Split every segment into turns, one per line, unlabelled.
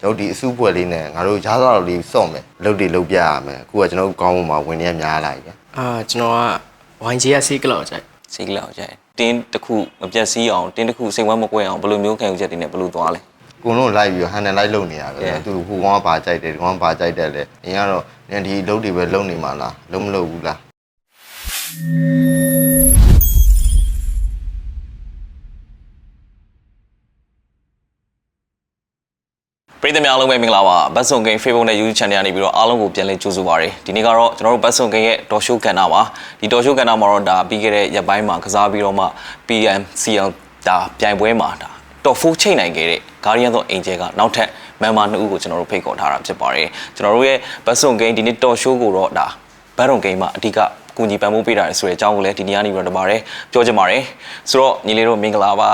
ကျွန်တော်ဒီအစုပွဲလေးနဲ့ငါတို့ရားစားတော်လေးစော့မယ်လုပ်တွေလုပ်ပြရမယ်အခုကကျွန်တော်ကောင်းပုံမှာဝင်နေရများလာပြီ
အာကျွန်တော်က YG ကစီးကလောက်ကြိုက်
စီကလောက်ကြိုက်တင်းတစ်ခုမပြတ်စည်းအောင်တင်းတစ်ခုစိတ်ဝမ်းမကွဲအောင်ဘယ်လိုမျိုးခံယူချက်တွေနဲ့ဘယ်လိုသွားလဲ
ကိုလုံးလိုက်ပြီးဟန်တယ်လိုက်လုပ်နေရပဲ
Yeah.
သူဟိုကောင်ကဘာကြိုက်တယ်ဒီကောင်ကဘာကြိုက်တယ်လဲအရင်ကတော့နင်ဒီလုပ်တွေပဲလုပ်နေမှာလားလုံးမလုပ်ဘူးလား
ပရိသတ်များအားလုံးပဲမင်္ဂလာပါဘတ်ဆုံဂိမ်း Facebook နဲ့ YouTube Channel ကနေပြီးတော့အားလုံးကိုပြန်လည်ကြိုဆိုပါရစေဒီနေ့ကတော့ကျွန်တော်တို့ဘတ်ဆုံဂိမ်းရဲ့တော်ရှိုးကန်နာပါဒီတော်ရှိုးကန်နာမှာတော့ဒါပြီးခဲ့တဲ့ရက်ပိုင်းမှာကစားပြီးတော့မှ PMCL ဒါပြိုင်ပွဲမှာဒါတော်ဖိုးချိန်နိုင်ခဲ့တဲ့ Guardian of Angel ကနောက်ထပ်မန်မာနှစ်ဦးကိုကျွန်တော်တို့ဖိတ်ခေါ်ထားတာဖြစ်ပါတယ်ကျွန်တော်တို့ရဲ့ဘတ်ဆုံဂိမ်းဒီနေ့တော်ရှိုးကိုတော့ဒါဘတ်ရုံဂိမ်းမှာအဓိကကူညီပံ့ပိုးပေးတာလေဆိုတဲ့အကြောင်းကိုလည်းဒီနေ့ကနေပြီးတော့တပါတယ်ပြောချင်ပါတယ်ဆိုတော့ညီလေးတို့မင်္ဂလာပါ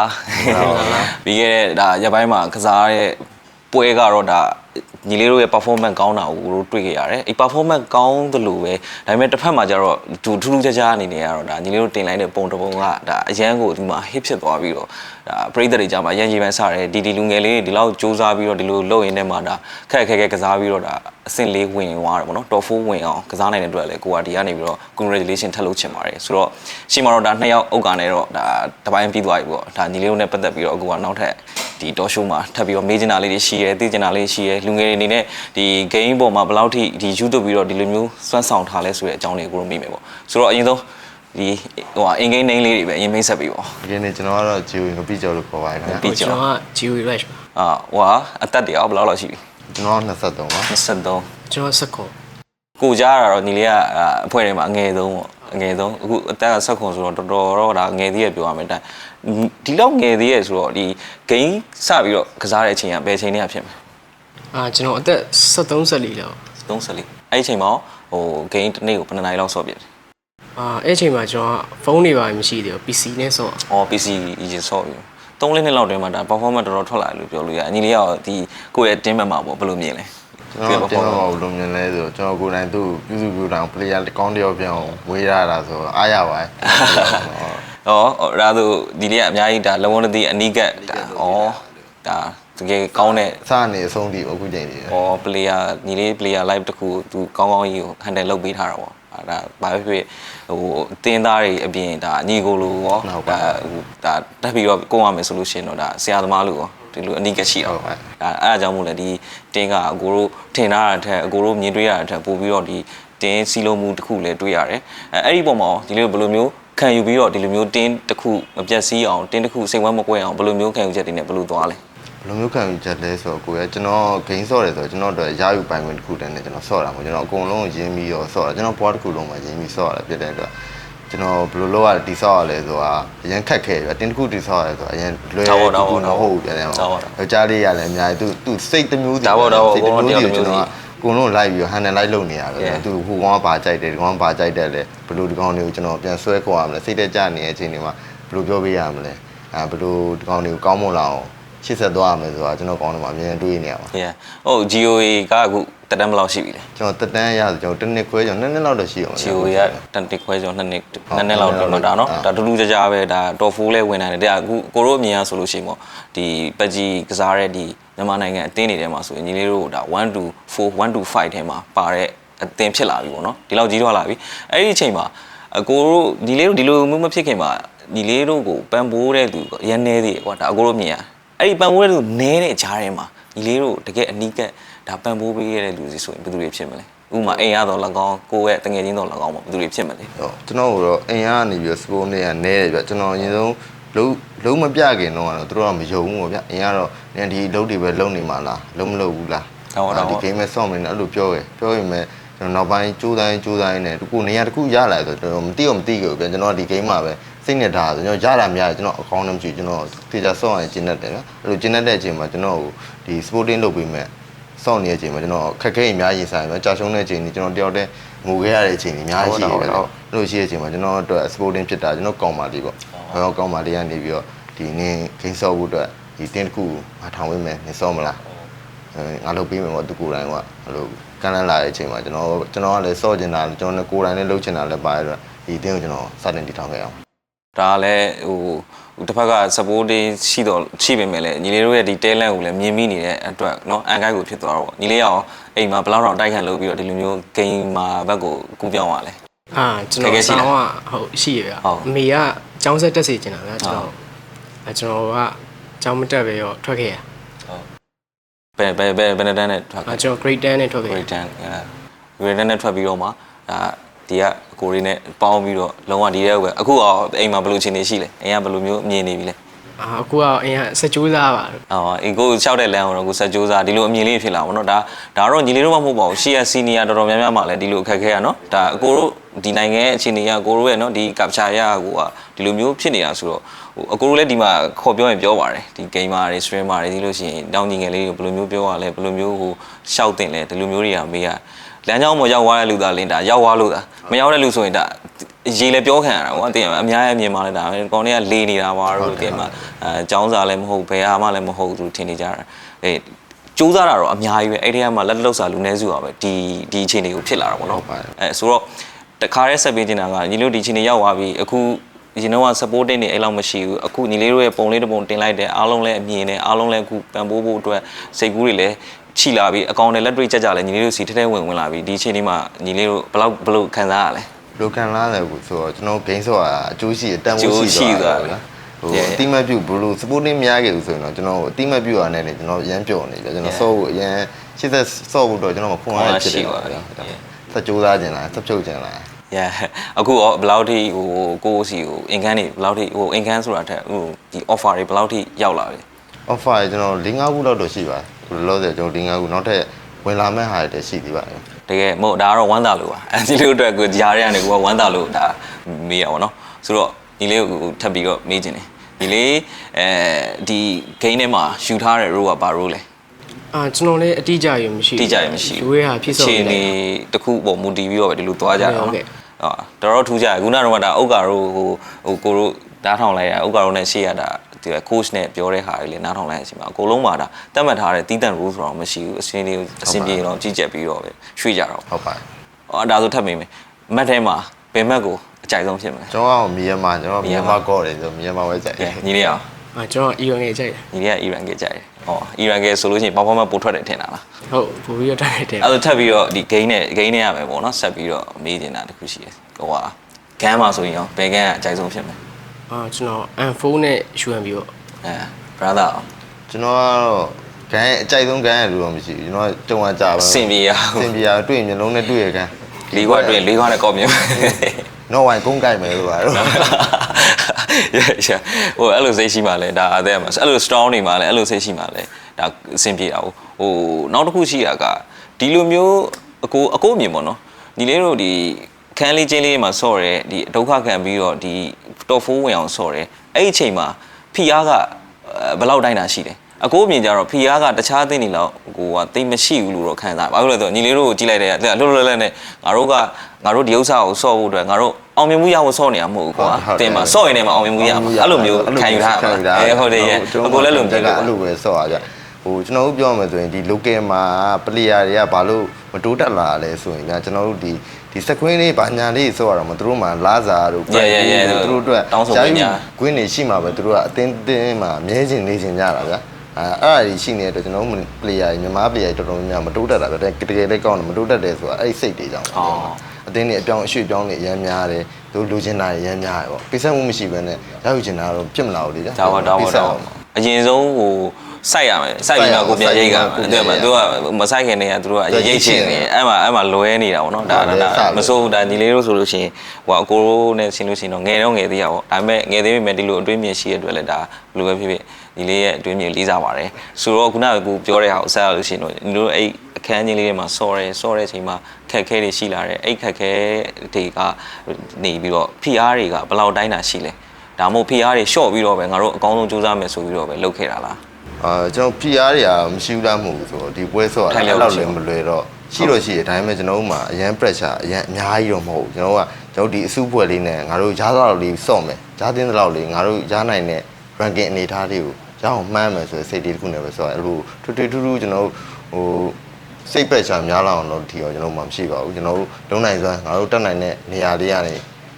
ပြီးခဲ့တဲ့ဒါရက်ပိုင်းမှာကစားတဲ့ ပွဲကတော့ဒါညီလေးတို့ရဲ့ performance ကောင်းတာကိုတို့တွေ့ခဲ့ရတယ်။အဲ performance ကောင်းသလိုပဲဒါပေမဲ့တစ်ဖက်မှာကျတော့သူထူးထူးခြားခြားအနေနဲ့ကတော့ဒါညီလေးတို့တင်လိုက်တဲ့ပုံတစ်ပုံကဒါအရန်ကိုဒီမှာ hit ဖြစ်သွားပြီးတော့ဒါပရိသတ်တွေကြားမှာအရန်ကြီးပန်းစားတယ်ဒီဒီလူငယ်လေးတွေဒီလောက်စူးစမ်းပြီးတော့ဒီလိုလုပ်ရင်းနဲ့မှဒါခက်ခက်ခက်ကစားပြီးတော့ဒါ အဆင့်လေးဝင်သွားတယ်ပေါ့နော် top 4ဝင်အောင်ကစားနိုင်တဲ့အတွက်လည်းကိုကဒီကနေပြီးတော့ congratulation ထပ်လုပ်ချင်ပါတယ်ဆိုတော့ရှင်းမှာတော့ဒါနှစ်ယောက်အုပ်ကနေတော့ဒါတပိုင်းပြီးသွားပြီပေါ့ဒါညီလေးတို့နဲ့ပတ်သက်ပြီးတော့အခုကနောက်ထပ်ဒီတော့ရှိုးမှာထပ်ပြီးတော့မေးချင်တာလေးတွေရှိရဲသိချင်တာလေးရှိရဲလူငယ်တွေအနေနဲ့ဒီ game ပေါ်မှာဘယ်လောက်ထိဒီ YouTube ပြီးတော့ဒီလိုမျိုးစွမ်းဆောင်ထားလဲဆိုတဲ့အကြောင်းလေးကိုတို့မိမယ်ပေါ့ဆိုတော့အရင်ဆုံးဒီဟိုဟာ in game name လေးတွေပဲအရင်မိတ်ဆက်ပြီးပေါ့
ဒီနေ့ကျွန်တော်ကတော့ဂျီဝီငပိကျော်လို့ခေါ်ပါတယ်ခင်ဗျာ
ပြီးကျော်
ကျွန်တော်က GW Rush ပါ
အာဟိုဟာအသက်တွေရောဘယ်လောက်လောက်ရှိပြီ
ကျွန်တော်23ပါ
23
ကျွန်တော်စက်ခေါ်
ကိုကြားတာတော့ညီလေးကအာအဖွဲ့ထဲမှာအငယ်ဆုံးပေါ့အငယ်ဆုံးအခုအသက်ကဆက်ခွန်ဆိုတော့တော်တော်တော့ဒါငယ်သေးရပြောရမယ်တိုင်ဒီလောက်ငယ်သေးရဆိုတော့ဒီ game စပြီးတော့ကစားတဲ့အချိန်ကဘယ်အချိန်တည်းကဖြစ်မလဲ
အာကျွန်တော်အသက်73ဆက်လီလောက်
34အဲ့ဒီအချိန်မှာဟို game တစ်နေ့ကိုဘယ်နှစ်နာရီလောက်ဆော့ပြတယ်
အာအဲ့အချိန်မှာကျွန်တော်ကဖုန်းတွေပါမရှိသေးဘူး PC နဲ့ဆော့။
အော် PC ကြီးဆော့ပြီ။ သုံးလေးနှစ်လောက်တွင်မှာဒါ performance တော်တော်ထွက်လာတယ်လို့ပြောလို့ရတယ်။အညီလေးကဒီကိုယ့်ရဲ့ team member ပေါ့ဘယ်လိုမြင်လဲ။
ကျွန်တော်တင်မပါဘူးလို့မြင်လဲဆိုကျွန်တော်ကိုယ်တိုင်သူ့ပြုစုပြုတောင် player ကောင်းတယောက်ပြောင်းဝေးရတာဆိုအားရပါတယ်။
အော်ဒါဆိုဒီလေးကအများကြီးဒါလုံးဝတည်းအနီးကပ်ဒါအော်ဒါတကယ်ကောင်းတဲ့
စနေအဆုံးထိအခုချိန်ကြီး
အော် player ညီလေး player live တခုသူကောင်းကောင်းကြီးကို handle လုပ်ပေးထားတာပေါ့။ အဲဒါဘာဖြစ်ဖြစ်ဟိုအတင်းသားတွေအပြင်ဒါညီကိုလိုရောဒါဟိုဒါတက်ပြီးတော့ကိုယ်ရမယ်ဆိုလို့ရှိရင်တော့ဒါဆရာသမားလို့ရောဒီလိုအနီးကပ်ရှိအောင်
ဟုတ်ပါ
ဒါအဲ့အကြောင်းမို့လဲဒီတင်းကအကိုတို့ထင်ထားတာထက်အကိုတို့မြင်တွေ့ရတာထက်ပိုပြီးတော့ဒီတင်းစီလုံးမှုတစ်ခုလည်းတွေ့ရတယ်အဲအဲ့ဒီပုံမှာဒီလိုဘယ်လိုမျိုးခံယူပြီးတော့ဒီလိုမျိုးတင်းတစ်ခုမပြတ်စည်းအောင်တင်းတစ်ခုစိတ်ဝမ်းမကွဲအောင်ဘယ်လိုမျိုးခံယူချက်တွေနဲ့ဘယ်လိုသွားလဲ
ဘယ်လိုမျိုးခံယူချက်လဲဆိုတော့ကိုယ်ကကျွန်တော်ဂိမ်းဆော့တယ်ဆိုတော့ကျွန်တော်တို့ရယူပိုင်ခွင့်တစ်ခုတည်းနဲ့ကျွန်တော်ဆော့တာပေါ့ကျွန်တော်အကုန်လုံးရင်းပြီးတော့ဆော့တာကျွန်တော်ဘွားတစ်ခုလုံးမှာရင်းပြီးဆော့ရတာဖြစ်တဲ့အတွက်ကျွန်တော်ဘယ်လိုလုပ်ရတိဆော့ရလဲဆိုတာအရင်ခက်ခဲပြတင်းတစ်ခုတိဆော့ရဆိုတာအရင်လွယ်ကူမဟုတ်ဘူးပြန်တယ်ပေါ့ယောက်ျားလေးရလည်းအများကြီးသူသူစိတ်တစ်မျိုးစိတ်တစ်မျိုးကျွန်တော်ကိုလုံးလိုက်ပြီးဟန်တယ်လိုက်လုပ်နေရပဲသူဟိုကောင်ကဘာကြိုက်တယ်ဒီကောင်ကဘာကြိုက်တယ်လဲဘယ်လိုဒီကောင်တွေကိုကျွန်တော်ပြန်ဆွဲခေါ်ရမလဲစိတ်တက်ကြနေတဲ့အချိန်တွေမှာဘယ်လိုပြောပေးရမလဲအဲဘယ်လိုဒီကောင်တွေကိုကောင်းမွန်လာအောင် ရှစ်ဆက်သွားရမယ်ဆိုတာကျွန်တော်ကောင်းတယ်မှာအမြင်တွေးနေရပါ
Yeah ဟုတ် GOA ကအခုတက်တန်းဘယ်လောက်ရှိပြီလဲ
ကျွန်တော်တက်တန်းရဆိုကျွန်တော်တစ်နှစ်ခွဲကျွန်တော်နှစ်နှစ်လောက်တော့ရှိအောင်
GOA ကတန်တစ်ခွဲကျော်နှစ်နှစ်နှစ်နှစ်လောက်တော့ဒါနော်ဒါတူတူကြကြပဲဒါ top 4လဲဝင်နိုင်တယ်ဒါအခုကိုတို့အမြင်ရဆိုလို့ရှိရင်ပေါ့ဒီပက်ကြီးကစားတဲ့ဒီမြန်မာနိုင်ငံအသင်းတွေထဲမှာဆိုရင်ညီလေးတို့ဒါ1 to 4 1 to 5ထဲမှာပါတဲ့အသင်းဖြစ်လာပြီပေါ့နော်ဒီလောက်ကြီးထွားလာပြီအဲ့ဒီအချိန်မှာအကိုတို့ဒီလေးတို့ဒီလိုမျိုးမဖြစ်ခင်မှာဒီလေးတို့ကိုပန်ပိုးတဲ့သူရန်နေသေးတယ်ကွာဒါအကိုတို့မြင်ရ အဲ့ဒီပန်ပိုးတဲ့သူနဲတဲ့ကြားထဲမှာဒီလေးတို့တကယ်အနီးကပ်ဒါပန်ပိုးပေးရတဲ့လူစီဆိုရင်ဘယ်သူတွေဖြစ်မလဲဥပမာအိမ်ရတော့၎င်းကိုယ့်ရဲ့တငယ်ချင်းတော့၎င်းပေါ့ဘယ်သူတွေဖြစ်မလဲ
ဟုတ်ကျွန်တော်တို့အင်အားကနေပြီးစပိုးနေရနဲတယ်ဗျကျွန်တော်အရင်ဆုံးလုံးလုံးမပြခင်တော့ကတော့သူတို့ကမယုံဘူးပေါ့ဗျအင်ကတော့နင်ဒီလုံးတွေပဲလုံးနေမှာလားလုံးမလုံးဘူးလားဒီ game မဲ့ဆော့မနေအဲ့လိုပြောရယ်ပြောရင်မဲ့ကျွန်တော်နောက်ပိုင်းကြိုးတိုင်းကြိုးတိုင်းနဲ့တကူနေရာတကူရလာဆိုကျွန်တော်မသိအောင်မသိကြဘူးဗျကျွန်တော်ဒီ game မှာပဲ စိတ်နဲ့ထားဆိုကျွန်တော်ရတာများကျွန်တော်အကောင်းနဲ့မကြည့်ကျွန်တော်တေချာဆော့ရင်ကျင်းတတ်တယ်ဗျအဲ့လိုကျင်းတတ်တဲ့အချိန်မှာကျွန်တော်ဒီ sporting လုပ်ပြီးမဲ့စောင့်နေတဲ့အချိန်မှာကျွန်တော်ခက်ခဲအများကြီးဆိုင်ပဲကြာရှုံးတဲ့အချိန်ကြီးကျွန်တော်တယောက်တည်းငိုခဲ့ရတဲ့အချိန်ကြီးအများကြီးရှိတယ်ဗျအဲ့လိုရှိတဲ့အချိန်မှာကျွန်တော်အတွက် sporting ဖြစ်တာကျွန်တော်ကောင်းပါလိမ့်ပေါ့ဟောကောင်းပါလိမ့်ကနေပြီးတော့ဒီနင်းဂိမ်းဆော့ဖို့အတွက်ဒီတင်းတစ်ခုငါထောင်ဝင်းမယ်နင်းဆော့မလားအဲငါလုပ်ပေးမယ်ပေါ့သူကိုယ်တိုင်ကအဲ့လိုကမ်းလန်းလာတဲ့အချိန်မှာကျွန်တော်ကျွန်တော်ကလည်းစော့ကျင်တာကျွန်တော်လည်းကိုယ်တိုင်လည်းလှုပ်ချင်တာလည်းပါတယ်ဆိုတော့ဒီအတင်းကိုကျွန်တော်စတင်တည်ထောင်ခဲ့အောင်
ဒါကလည်းဟိုဟိုတစ်ဖက်က supporting ရှိတော့ရှိပေမဲ့လည်းညီလေးတို့ရဲ့ဒီ talent ကိုလည်းမြင်မိနေတဲ့အတွက်เนาะအန်ကိုက်ကိုဖြစ်သွားတော့ပေါ့ညီလေးရောအိမ်မှာဘယ်လောက်တော့တိုက်ခိုက်လုပ်ပြီးတော့ဒီလိုမျိုး game မှာဘက်ကိုကူးပြောင်းသွားလဲ
အာကျွန်
တကယ်
တော်
ရှိလား
ဆောင်းကဟုတ်ရှိရဗျ
ဟုတ်
အမေကကျောင်းဆက်တက်စီကျင်တာဗျာကျွန်
ဟု
တော်
တ်
အဲကျွန်တော်ကကျောင်းမတက်ပဲရောထွက်ခဲ့ရ
ဘယ်ဘယ်ဘယ်ဘယ်နှစ်တန်းနဲ့ထွက်
အာကျွန်တော် grade 10နဲ့ထွက်ခဲ့ရ
grade 10အဲ grade 10နဲ့ထွက်ပြီးတော့မှဒါဒီကအ ကိုလေးနဲ့ပေါင်းပြီးတော့လုံးဝဒီတဲ့ပဲအခုအောအိမ်မှာဘယ်လိုအခြေအနေရှိလဲအိမ်ကဘယ်လိုမျိုးမြင်နေပြီလဲ
အာအခုကအရင်ကစကြိုးစားပါလို့
အော်အကိုလျှောက်တဲ့လမ်းကိုတော့ကိုဆက်ကြိုးစားဒီလိုအမြင်လေးဖြစ်လာပါတော့ဒါဒါတော့ညီလေးတို့မှမဟုတ်ပါဘူးရှီယာစီနီယာတော်တော်များများမှလည်းဒီလိုအခက်ခဲရနော်ဒါအကိုတို့ဒီနိုင်ငံရဲ့အခြေအနေကကိုတို့ရဲ့နော်ဒီကပ်ချာရကိုကဒီလိုမျိုးဖြစ်နေတာဆိုတော့ဟိုအကိုတို့လည်းဒီမှာခေါ်ပြောရင်ပြောပါတယ်ဒီ gamer တွေ streamer တွေဒီလိုရှိရင်တောင်းညီငယ်လေးကိုဘယ်လိုမျိုးပြောရလဲဘယ်လိုမျိုးဟိုရှောက်တင်လဲဒီလိုမျိုးတွေကမေးရ လမ်းကြောင်းပေါ်ရောက်သွားတဲ့လူသားလင်းဒါရောက်သွားလို့ဒါမရောက်တဲ့လူဆိုရင်ဒါရေလည်းပြောခံရတာကွာတင်ရမှာအများကြီးမြင်ပါလေဒါကောင်းတွေကလေနေတာပါတော့တင်မှာအဲចောင်းစာလည်းမဟုတ်ဘယ်ဟာမှလည်းမဟုတ်သူထင်နေကြတာအဲစူးစမ်းတာတော့အများကြီးပဲအဲ့ဒီကမှလက်လောက်စာလူနည်းစုပါပဲဒီဒီအခြေအနေကိုဖြစ်လာတာပေါ့နော်အဲဆိုတော့တခါရဲဆက်ပေးနေတာကညီတို့ဒီအခြေအနေရောက်သွားပြီအခုရင်တော့ supporting နေအဲ့လောက်မရှိဘူးအခုညီလေးတို့ရဲ့ပုံလေးတစ်ပုံတင်လိုက်တယ်အားလုံးလည်းအမြင်နဲ့အားလုံးလည်းအခုပံ့ပိုးဖို့အတွက်စိတ်ကူးတွေလည်း ချိလာပြီအကောင့်နဲ့လက်တွေ့ကြကြလဲညီလေးတို့စီထဲထဲဝင်ဝင်လာပြီဒီအချိန်လေးမှာညီလေးတို့ဘယ်လောက်ဘယ်လိုခံစားရလဲ
လိုခံလာတယ်ကိုဆိုတော့ကျွန်တော် game ဆိုတာအကျိုးရှိအတန်
အကျိုး
ဖို့
ရှိ
ရှိ
သွား
သွား
တယ်
တယ်ဟို
Yeah.
အတိမတ်ပြုဘလို့ supporting မရခဲ့ဘူးဆိုရင်တော့ကျွန်တော်အတိမတ်ပြုရတဲ့နေကျွန်တော်ရမ်းပျော်နေပြကျွန်တော်
Yeah.
စောဖို့အရန်ရှစ်သက်စောဖို့တော့ကျွန်တော်မခွန်ရဖြစ်တယ်
ခွန်
ပါ
အားရှိ
ဗျာ
ပါပြီ
ဆက်ကြိုးစားခြင်းလားဆက်ဖြုတ်ခြင်းလား
yeah အခုရောဘယ်လောက်ထိဟိုကိုယ့်စီဟိုအင်ကန်တွေဘယ်လောက်ထိဟိုအင်ကန်ဆိုတာထက်ဟိုဒီ offer တွေဘယ်လောက်ထိရောက်လာပြီ
offer ကျွန်တော်၄၅ခုလောက်တော့ရှိပါတယ် လောလောဆယ်ကျွန်တော်၄၅ခုနောက်ထပ်ဝင်လာမဲ့ဟာတွေရှိသေးပါတယ်
တကယ်မဟုတ်ဒါကတော့ဝမ်းသာလို့ပါအဲဒီလိုအတွက်ကိုကြားရတဲ့ကိုကဝမ်းသာလို့ဒါမေးရပါတော့ဆိုတော့ဒီလေးကိုထပ်ပြီးတော့မေးခြင်းတယ်ဒီလေးအဲဒီ game ထဲမှာယူထားတဲ့ role ကဘာ role လဲ
အာကျွန်တော်လည်းအတိအကျရမရှိ
တိကျရမရှိ
လူရဲ့ဟာဖြစ်ဆုံး
ခြေ
နေ
နေတစ်ခုပုံမူတည်ပြီးတော့ပဲဒီလိုသွားကြတာ
ဟုတ်
နော်
ကဲ့
အာတော်တော်ထူးကြတယ်ခုနကတော့ဒါဥက္ကာတို့ဟိုဟိုကိုတို့ဓာတ်ထောင်လိုက်ရဥက္ကာတို့နဲ့ရှေ့ရတာ ဒီ coach နဲ့ပြောတဲ့ဟာတွေလေနားထောင်လိုက်ရချိန်မှာအကုန်လုံးမှာဒါတတ်မှတ်ထားတဲ့တီးတန့် rule ဆိုတော့မရှိဘူးအစင်းလေးကိုအစင်းပြေတော့ကြီးကြက်ပြီးတော့ပဲရွှေ့ကြတော့
ဟုတ်ပါတယ်
အော်ဒါဆိုထပ်မိမယ်မတ်ထဲမှာဘယ်မတ်ကိုအကြိုက်ဆုံးဖြစ်မလဲ
ကျွန်တော်ကမြန်မာကျွန်တော်မြန်မာကော့တယ်ဆိုမြန်မာပဲကြိုက်
ကဲညီလေးအောင်
အာကျွန်တော်အီရန်ငယ်ကြိုက်တယ်
ညီလေးကအီရန်ကကြိုက်တယ်ဟောအီရန်ကဆိုလို့ရှိရင်ပေါပေါမပို့ထွက်တယ်ထင်တာလား
ဟုတ်ပို့ပြီးတော့တိုက်တယ်
အဲ့ဒါထပ်ပြီးတော့ဒီ gain နဲ့ gain နဲ့ရမယ်ပေါ့နော်ဆက်ပြီးတော့မေးနေတာတခုရှိတယ်ဟိုဟာဂမ်းမှာဆိုရင်ရောဘယ်ဂမ်းကအကြိုက်ဆုံးဖြစ်မလဲ
အာကျွန်တော် M4 နဲ့ UMB ပေါ့
အဲ brother အောင်
ကျွန်တော်ကတော့ဂန်းအကြိုက်ဆုံးဂန်းရလို့တော့မရှိဘူးကျွန်တော်ကကြုံရကြပါ
စင်ပြေရ
စင်ပြာတွေ့ရင်မျိုးလုံးနဲ့တွေ့ရဂန်း
လေးခွက်တွေ့လေးခွက်နဲ့ကောက်မြင်
နော်ဝိုင်ကုန်းကြိုက်မယ်လို့ပါတော့
ရရဟိုအဲ့လိုစိတ်ရှိမှလဲဒါအသက်မှာအဲ့လို strong နေမှလဲအဲ့လိုစိတ်ရှိမှလဲဒါအဆင်ပြေတာဟိုဟိုနောက်တစ်ခုရှိတာကဒီလိုမျိုးအကိုအကိုအမြင်ပေါ့နော်ညီလေးတို့ဒီ ခန်းလေးချင်းလေးမှာဆော့ရဲဒီဒုက္ခခံပြီးတော့ဒီ top 4ဝင်အောင်ဆော့ရဲအဲ့ဒီအချိန်မှာဖီအားကဘယ်လောက်တိုင်းတာရှိတယ်အကိုအမြင်ကြတော့ဖီအားကတခြားအသင်းတွေလောက်ကိုကတိတ်မရှိဘူးလို့တော့ခံစားဘာလို့လဲဆိုတော့ညီလေးတို့ကိုကြည့်လိုက်တဲ့လှလှလှနဲ့ငါတို့ကငါတို့ဒီဥစ္စာကိုဆော့ဖို့အတွက်ငါတို့အောင်မြင်မှုရဖို့ဆော့နေရမဟုတ်ဘူးကွာတင်မှာဆော့ရင်လည်းမအောင်မြင်မှုရမှာအဲ့လိုမျိုးခံယူထားတာအဲဟုတ်တယ်ရဲ့အကိုလည်းလုံပြလို့
အဲ့လိုပဲဆော့ရကြဟိုကျွန်တော်တို့ပြောမယ်ဆိုရင်ဒီ local မှာ player တွေကဘာလို့မတိုးတက်လာလဲဆိုရင်ညာကျွန်တော်တို့ဒီ ဒီစကွင်းလေးဘာညာလေးဆော့ရတော့မသူတို့မှလာစာတို့
Yeah, yeah, yeah,
သူတို့အတွက်
တောင်းဆိုခွင့်များ
ကွင်းနေရှိမှာပဲသူတို့ကအတင်းတင်းမှာမြဲကျင်နေကျင်ကြတာဗျာအဲအဲ့ဒါကြီးရှိနေတဲ့အတွက်ကျွန်တော်တို့ player တွေမြန်မာ player တွေတော်တော်များများမတိုးတက်တာဗျာတကယ်လေးကောင်းတယ်မတိုးတက်တယ်ဆိုတာအဲ့ဒီစိတ်တွေကြောင့်ပါ
အော်
အတင်းတွေအပြောင်းအရွှေ့ပြောင်းတွေအများများတယ်သူလူချင်းတာတွေအများများတယ်ပေါ့ပိဆက်မှုမရှိဘဲနဲ့ရောက်ယူချင်တာတော့ပြစ်မလာဘူးလေကြာ
ဒါပါဒါပါ
ပိ
ဒါ
ဆက်
ပါ
အောင်ပါ
အရင်ဆုံးဟို စိုက်ရမယ်စိုက်ပြီးတော့ကိုပြန်ရိတ်ကမယ်တဲ့မှာသူကမစိုက်ခင်တည်းကသူတို့ကရိတ်ချင်နေအဲ့မှာအဲ့မှာလွဲနေတာပေါ့နော်ဒါဒါမစိုးဘူးဒါညီလေးတို့ဆိုလို့ရှိရင်ဟိုအကိုတို့နဲ့ရှင်းလို့ရှိရင်တော့ငယ်တော့ငယ်သေးရပေါ့ဒါပေမဲ့ငယ်သေးပေမဲ့ဒီလိုအတွင်းမြင်ရှိရတဲ့အတွက်လည်းဒါဘယ်လိုပဲဖြစ်ဖြစ်ညီလေးရဲ့အတွင်းမြင်လေးစားပါတယ်ဆိုတော့ခုနကကိုပြောတဲ့ဟာကိုဆက်ရလို့ရှိရင်တော့ညီတို့အဲ့အခန်းကြီးလေးတွေမှာစော်ရဲစော်တဲ့အချိန်မှာခက်ခဲတွေရှိလာတယ်အဲ့ခက်ခဲတွေကနေပြီးတော့ PR တွေကဘယ်လောက်တိုင်းတာရှိလဲဒါမှမဟုတ် PR တွေ short ပြီးတော့ပဲငါတို့အကောင်းဆုံးစူးစမ်းမယ်ဆိုပြီးတော့ပဲလုပ်ခဲ့တာလား
အာကျွန်တော် PR တွေကမရှိဘူးလားမဟုတ်ဘူးဆိုတော့ဒီပွဲဆော့
ထိုင်
တာ
လို့
အဲ့လောက်လည်းမလွယ်တော့ရှိတော့ရှိတယ်ဒါပေမဲ့ကျွန်တော်တို့မှာအရန် pressure အရန်အများကြီးတော့မဟုတ်ဘူးကျွန်တော်တို့ကကျွန်တော်တို့ဒီအစုပွဲလေးနဲ့ငါတို့ရားသားတော်လေးဆော့မယ်ရားတင်းတဲ့လောက်လေးငါတို့ရားနိုင်တဲ့ ranking အနေထားလေးကိုရအောင်မှန်းမယ်ဆိုရင်စိတ်လေးတစ်ခုနဲ့ပဲဆော့အဲ့လိုထွတ်ထွတ်ထူးထူးကျွန်တော်တို့ဟိုစိတ် pressure များလာအောင်တော့ဒီတော့ကျွန်တော်မှမရှိပါဘူးကျွန်တော်တို့လုံနိုင်စွမ်းငါတို့တက်နိုင်တဲ့နေရာလေးကနေ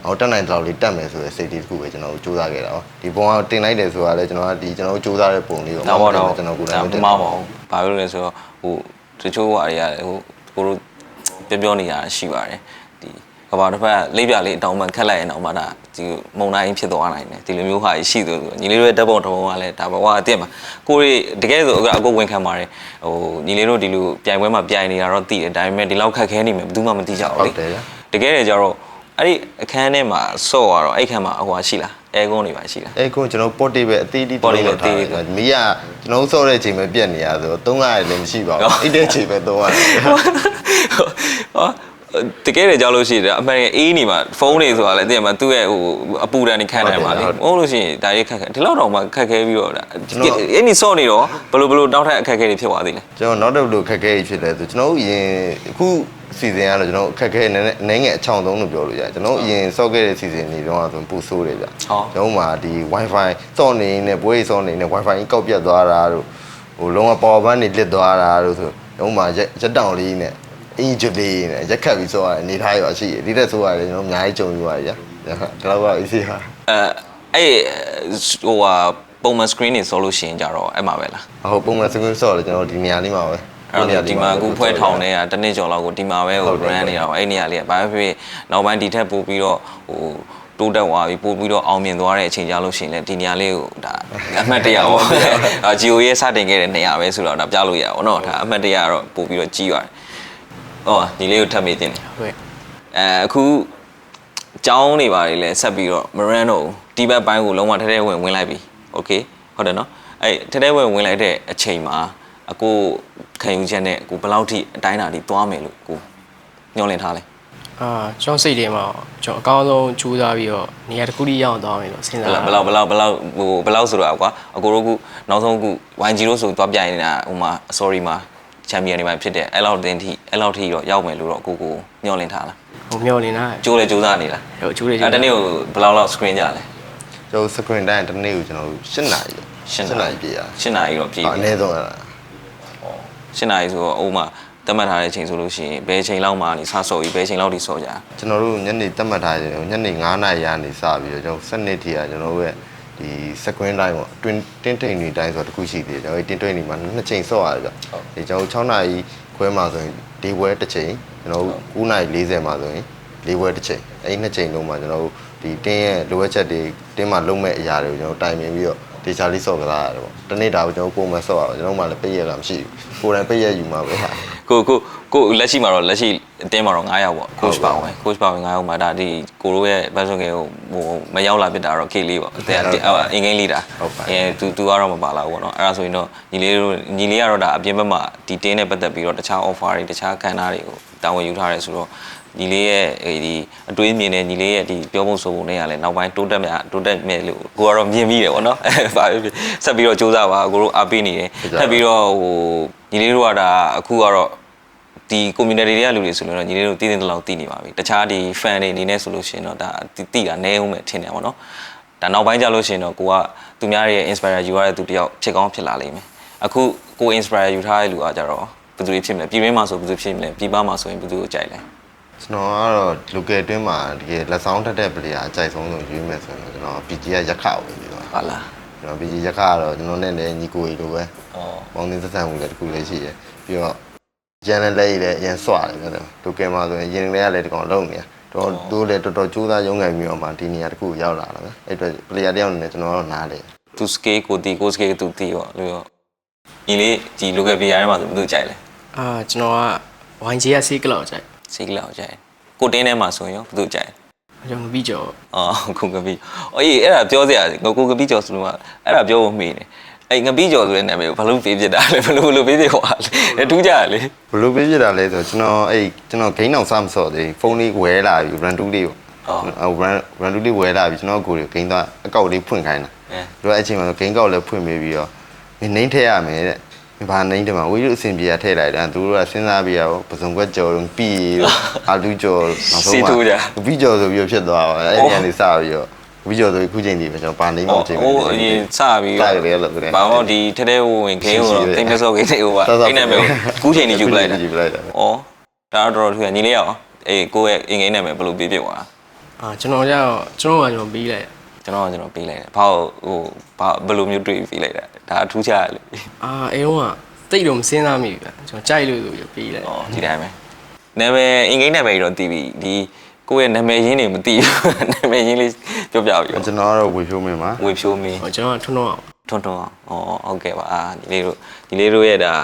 ဟိုတက်နိုင်တဲ့လောက်လေးတက်မယ်ဆိုရယ်စိတ်တခုပဲကျွန်တော်တို့စူးစမ်းခဲ့တာပေါ့ဒီပုံကတင်လိုက်တယ်ဆိုတာလည်းကျွန်တော်ကဒီကျွန်တော်တို့စူးစမ်းတဲ့ပုံလေးကို
တော့တော့
ကျွန်တော်ကိုယ်တို
ဒါ
င်
မမပါဘူးဘာလို့လဲဆိုတော့ဟိုတချို့ဟာတွေကဟိုကိုတို့ပြောပြောနေရတာရှိပါတယ်ဒီကဘာတစ်ဖက်လေးပြလေးအတောင်ပန်ခက်လိုက်ရင်တော့မှဒါဒီမုံတိုင်းဖြစ်သွားနိုင်တယ်ဒီလိုမျိုးဟာရှိသလိုညီလေးတို့ရဲ့တက်ပုံတစ်ပုံကလည်းဒါဘဝအစ်စ်မှာကိုရီတကယ်ဆိုအကိုဝင်ခံပါတယ်ဟိုညီလေးတို့ဒီလိုပြိုင်ပွဲမှာပြိုင်နေတာတော့သိတယ်ဒါပေမဲ့ဒီလောက်ခက်ခဲနေမယ်ဘယ်သူမှမသိကြဘူး
ဟု
လေ
တ်တယ်ဗျာ
တကယ်တည်းကျတော့ အဲ့ဒီအခန်းထဲမှာဆော့ရတော့အဲ့ခန်းမှာဟိုဟာရှိလားအဲကွန်းတွေပါရှိလား
အဲကိုကျွန်တော်ပေါ့တေးပဲအသေးသေး
ပေါ့တေးပဲ
ထားတယ်
အသေးသေး
မီးကကျွန်တော်စောတဲ့အချိန်ပဲပြက်နေရဆိုတော့သုံးရတယ်လည်းမရှိပါဘူးအိတ်တဲ့အချိန်ပဲသုံးရတယ်
ဟောတကယ်တည်းကြောက်လို့ရှိတယ်အမှန်တကယ်အေးနေမှာဖုန်းတွေဆိုတာလည်းသိရမှာသူ့ရဲ့ဟိုအပူဒဏ်နေခံနိုင်ပါလေဟုတ်လို့ရှိရင်ဒါရေးခက်ခဲဒီလောက်တော့မှခက်ခဲပြီးတော့ဒါအဲ့ဒီဆော့နေတော့ဘယ်လိုဘယ်လိုတောက်ထက်အခက်အခဲတွေဖြစ်သွားသေးလဲ
ကျွန်တော်နောက်တစ်လူခက်ခဲကြီးဖြစ်တယ်ဆိုကျွန်တော်တို့အရင်အခု စီစဉ်ကတော့ကျွန်တော်အခက်ခဲနည်းနည်းအနည်းငယ်အချောင်သုံးလို့ပြောလို့ရတယ်ကျွန်တော်တို့အရင်စော့ခဲ့တဲ့စီစဉ်တွေတော့ဆိုပူဆိုးတယ်ဗျကျွန်တော်မှဒီ wifi စော့နေနေပွဲစော့နေနေ wifi ကြီးကောက်ပြတ်သွားတာတို့ဟိုလုံးဝ power bank တွေလစ်သွားတာတို့ဆိုကျွန်တော်မှရက်တောင်လေးနဲ့အင်ဂျီလေးနဲ့ရက်ခတ်ပြီးစော့ရအနေထားရပါရှိတယ်ဒီတက်ဆိုရတယ်ကျွန်တော်အများကြီးကြုံယူပါတယ်ဗျဒါတော့အစီဟာ
အဲအဲ့ဟိုဟာပုံမှန် screen တွေဆောလို့ရှိရင်ကြတော့အဲ့မှာပဲလား
ဟုတ်ပုံမှန်စကွင်းစော့တယ်ကျွန်တော်ဒီနေရာလေးမှာပဲ
အဲ့တော့ဒီမှာအခုဖွဲထောင်နေတာတစ်နှစ်ကျော်လောက်ကိုဒီမှာပဲဟို brand နေတာပေါ့အဲ့နေရာလေးကဘာဖြစ်ဖြစ်နောက်ပိုင်းဒီထက်ပို့ပြီးတော့ဟိုတိုးတက်သွားပြီးပို့ပြီးတော့အောင်မြင်သွားတဲ့အချိန်ကြလို့ရှိရင်လည်းဒီနေရာလေးကိုဒါအမှတ်တရပေါ့အာ Geo ရဲ့စတင်ခဲ့တဲ့နေရာပဲဆိုတော့ဒါပြလို့ရပါဘောเนาะဒါအမှတ်တရတော့ပို့ပြီးတော့ကြီးပါတယ်ဟောဒီလေးကိုထပ်မေးတင်တယ်
ဟုတ်ကဲ့
အဲအခုကျောင်းနေပါလေလဲဆက်ပြီးတော့ Marano ဒီဘက်ပိုင်းကိုလုံးဝထဲထဲဝင်ဝင်လိုက်ပြီโอเคဟုတ်တယ်နော်အဲ့ထဲထဲဝင်ဝင်လိုက်တဲ့အချိန်မှာ အကိုခံယူချက်နဲ့ကိုဘယ်လောက်ထိအတိုင်းအတာထိသွားမယ်လို့ကိုညှော်လင့်ထားလဲ
အာကျွန်တော်စိတ်ထဲမှာကျွန်တော်အကောင်းဆုံးကြိုးစားပြီးတော့နေရာတစ်ခုထိရောက်သွားမယ်လို့စဉ်း
ဘ
စား
ယ်လောက်ဘယ်လောက်ဘယ်လောက်ဟိုဘယ်လောက်ဆိုတော့ကွာအကိုတို့ကနောက်ဆုံးက YG လို့ဆိုသွားပြိုင်နေတာဟိုမှာ sorry မှာချန်ပီယံတွေမှာဖြစ်တဲ့အဲ့လောက်တင်းထိအဲ့လောက်ထိတော့ရောက်မယ်လို့တော့ကိုကိုညှော်လင့်ထားလား
ဟိုမျောနေတာ
ကြိုးလဲကြိုးစားနေလား
ဟိုကျိုးလေး
အဲ့တနေ့ကိုဘယ်လောက်လောက် screen ကြလဲ
ကျွန်တော် screen time တစ်နေ့ကိုကျွန်တော်၈နာရီ
၈
၈နာရီပြည့်ရ
၈နာရီတော့ပြည့်
အ
ပြီ
နည်းဆုံးရတာ
၈နာရီဆိုတော့အုံးမှာတတ်မှတ်ထားတဲ့အချိန်ဆိုလို့ရှိရင်ဘယ်ချိန်လောက်မှနေစဆော့ပြီးဘယ်ချိန်လောက်ထိဆော့ကြ
ကျွန်တော်တို့ညနေတက်မှတ်ထားတယ်ညနေ9နာရီကနေစပြီးတော့ကျွန်တော်7နှစ်ထိကကျွန်တော်တို့ရဲ့ဒီ screen time ပေါ့ twin တင်းထိန်တွေတိုင်းဆိုတော့တစ်ခုရှိသေးတယ်ကျွန်တော်ဒီတင်းထိန်တွေမှာနှစ်ချိန်ဆော့ရတယ်ဗျဒီကျွန်တော်6နာရီခွဲမှာဆိုရင်ဒီဝဲတစ်ချိန်ကျွန်တော်9နာရီ40မှာဆိုရင်၄ဝဲတစ်ချိန်အဲ့ဒီနှစ်ချိန်လုံးမှာကျွန်တော်တို့ဒီတင်းရဲ့လိုအပ်ချက်တွေတင်းမှာလုံးမဲ့အရာတွေကိုကျွန်တော်တိုင်ပင်ပြီးတော့ တေချာလေးဆော့ကြတာရတယ်ပေါ့တနေ့တာကိုကျွန်တော်ပုံမှန်ဆော့ရအောင်ကျွန်တော်မှလည်းပိတ်ရတာမရှိဘူးကိုယ်တိုင်ပိတ်ရယူမှာပဲဟာ
ကိုကိုကိုလက်ရှိမှာတော့လက်ရှိအတင်းမှာတော့9ယောက်ပေါ့ coach ပါဝင် coach ပါဝင်9ယောက်မှာဒါဒီကိုရိုးရဲ့ဘတ်ဆွန်ကဲကိုဟိုမရောက်လာဖြစ်တာတော့ K လေးပေါ့အတင်းအင်္ဂိမ်းလီတာ
ဟုတ်ပါ
အဲ तू तू ကတော့မပါလာဘူးပေါ့နော်အဲ့ဒါဆိုရင်တော့ညီလေးတို့ညီလေးကတော့ဒါအပြင်ဘက်မှာဒီတင်းနဲ့ပတ်သက်ပြီးတော့တခြား offer တွေတခြားကဏ္ဍတွေကိုတာဝန်ယူထားတယ်ဆိုတော့ ညီလေးရဲ့ဒီအတွေးမြင်တဲ့ညီလေးရဲ့ဒီပြောဖို့ဆိုဖို့နဲ့ကလည်းနောက်ပိုင်းတိုးတက်မြတိုးတက်မြလို့ကိုကတော့မြင်ပြီးတယ်ပေါ့နော်အဲပါပဲဆက်ပြီးတော့စူးစမ်းပါကိုတို့အားပေးနေတယ်ထပ်ပြီးတော့ဟိုညီလေးတို့ကဒါအခုကတော့ဒီ community တွေကလူတွေဆိုလို့တော့ညီလေးတို့တည်တင်တလောက်တည်နေပါပြီတခြားဒီ fan တွေအနေနဲ့ဆိုလို့ရှိရင်တော့ဒါတည်တာနည်းအောင်ပဲထင်တယ်ပေါ့နော်ဒါနောက်ပိုင်းကျလို့ရှိရင်တော့ကိုကသူများရဲ့ inspire ယူရတဲ့သူတယောက်ဖြစ်ကောင်းဖြစ်လာလိမ့်မယ်အခုကို inspire ယူထားတဲ့လူကကြတော့ဘယ်သူတွေဖြစ်မလဲပြည်တွင်းမှာဆိုဘယ်သူဖြစ်မလဲပြည်ပမှာဆိုရင်ဘယ်သူကိုကြိုက်လဲ
ကျွန်တော်ကတော့ local အတွင်းမှာတကယ်လက်ဆောင်တက်တဲ့ player အကြိုက်ဆုံးဆုံးရွေးမယ်ဆိုရင်ကျွန်တော် PG ကရက်ခဝင်ပြီးတော့
ဟုတ်လား
ကျွန်တော် PG ရက်ခကတော့ကျွန်တော်နဲ့လည်းညီကိုရီလိုပဲ
ဩ
ပေါင်းသင်းသက်ဆံမှုလည်းတစ်ခုလည်းရှိတယ်ပြီးတော့ရန်လည်းလည်းလည်းအရင်စွတယ်ပြောတယ် local မှာဆိုရင်ရင်လည်းလည်းဒီကောင်လုံးနေတော့သူလည်းတော်တော်ကြိုးစားရုံးကန်ပြီးတော့မှဒီနေရာတစ်ခုရောက်လာတာပဲအဲ့အတွက် player တယောက်အနေနဲ့ကျွန်တော်တော့နားလေ
သူ scale ကိုတီကို scale သူတီရောလို့ရောညီလေးဒီ local player ထဲမှာဆိုဘယ်သူကြိုက်လဲ
အာကျွန်တော်က YG ကစီးကလောက်ကြိုက်
စိတ်ကလောက်ကြိုက်ကိုတင်းထဲမှာဆိုရင်ရောဘယ်သူကြိုက်
ကျွန်တော်ပြီးကြော်
အော်ကိုကပီအော်အေးအဲ့ဒါပြောစရာငကိုကပီကျော်ဆိုလို့ကအဲ့ဒါပြောဖို့မေးနေအဲ့ငပီကျော်ဆိုတဲ့နာမည်ကိုဘာလို့ပေးပြတာလဲဘယ်လိုဘယ်လိုပေးပြဟောလဲထူးကြရလေ
ဘယ်လိုပြဖြစ်တာလဲဆိုတော့ကျွန်တော်အဲ့ကျွန်တော်ဂိမ်းအောင်စမစော့သေးဖုန်းလေးဝဲလာပြီ brand 2လေးကိုအော် brand brand 2လေးဝဲလာပြီကျွန်တော်ကိုယ်ကိုဂိမ်းသွားအကောက်လေးဖွင့်ခိုင်းတာ
အဲ
တို့အဲ့အချိန်မှာဂိမ်းကောက်လည်းဖွင့်ပေးပြီးတော့မင်းနှိမ့်ထည့်ရမယ်တဲ့မင်း ဘာနှိမ့်တယ်မှာဝီလူအဆင်ပြေရထည့်လိုက်တယ်သူတို့ကစဉ်းစားပြီးတော့ပစုံကွက်ကြော်လို့ပြီးတော့အာလူကြော်နောက်ဆုံးမှာပြီးကြော်ဆိုပြီးဖြစ်သွားပါအဲ့ဒီကနေစပြီးတော့ပြီးကြော်ဆိုအခုချိန်ဒီပဲကျွန်တော်ပါနေမှချိန်
ဟိုအရင်စပြီး
စကြတယ်လို့ပြောတယ်
ဘာမှဒီထဲထဲဝင်ခဲကိုတော့တိတ်မစော့ခဲတဲ့ဟိုကအဲ့နာမည်ကူးချိန်နေယူပလိုက်တာ
ယူပလိုက်တာ
ဩဒါတော့တော်တော်ထူးရညီလေးရောအေးကိုယ့်ရဲ့အင်္ဂိမ်းနာမည်ဘယ်လိုပေးပြသွား
ကျွန်
အာကျွန်တော်ကြောက်ကျွန်တော်ကကျွန်တော်ပြီးလိုက်
ကျွန်တော်ကကျွန်တော်ပေးလိုက်တယ်ဘာလို့ဟိုဘာဘယ်လိုမျိုးတွေ့ပြီးလိုက်တာဒါအထူးခြားရလေ
အာအဲတော့ကတိတ်တော့မစင်းစားမိဘူးဗျကျွန်တော်ကြိုက်လို့ဆိုပြီးပြီးလိုက်
ဩဒီတိုင်းပဲနာမည်အင်္ဂိမ်းနာမည်ကြီးတော့တည်ပြီဒီကိုယ့်ရဲ့နာမည်ရင်းတွေမသိဘူးနာမည်ရင်းလေးပြောပြပြီး
ကျွန်တော်ကတော့ဝေဖြိုးမင်းပါ
ဝေဖြိုးမင်း
ဟောကျွန်တော်ကထွန်းထွန်းအောင်
ထွန်းထွန်းအောင်ဩဟုတ်ကဲ့ပါအာဒီလေးတို့ဒီလေးတို့ရဲ့ဒါ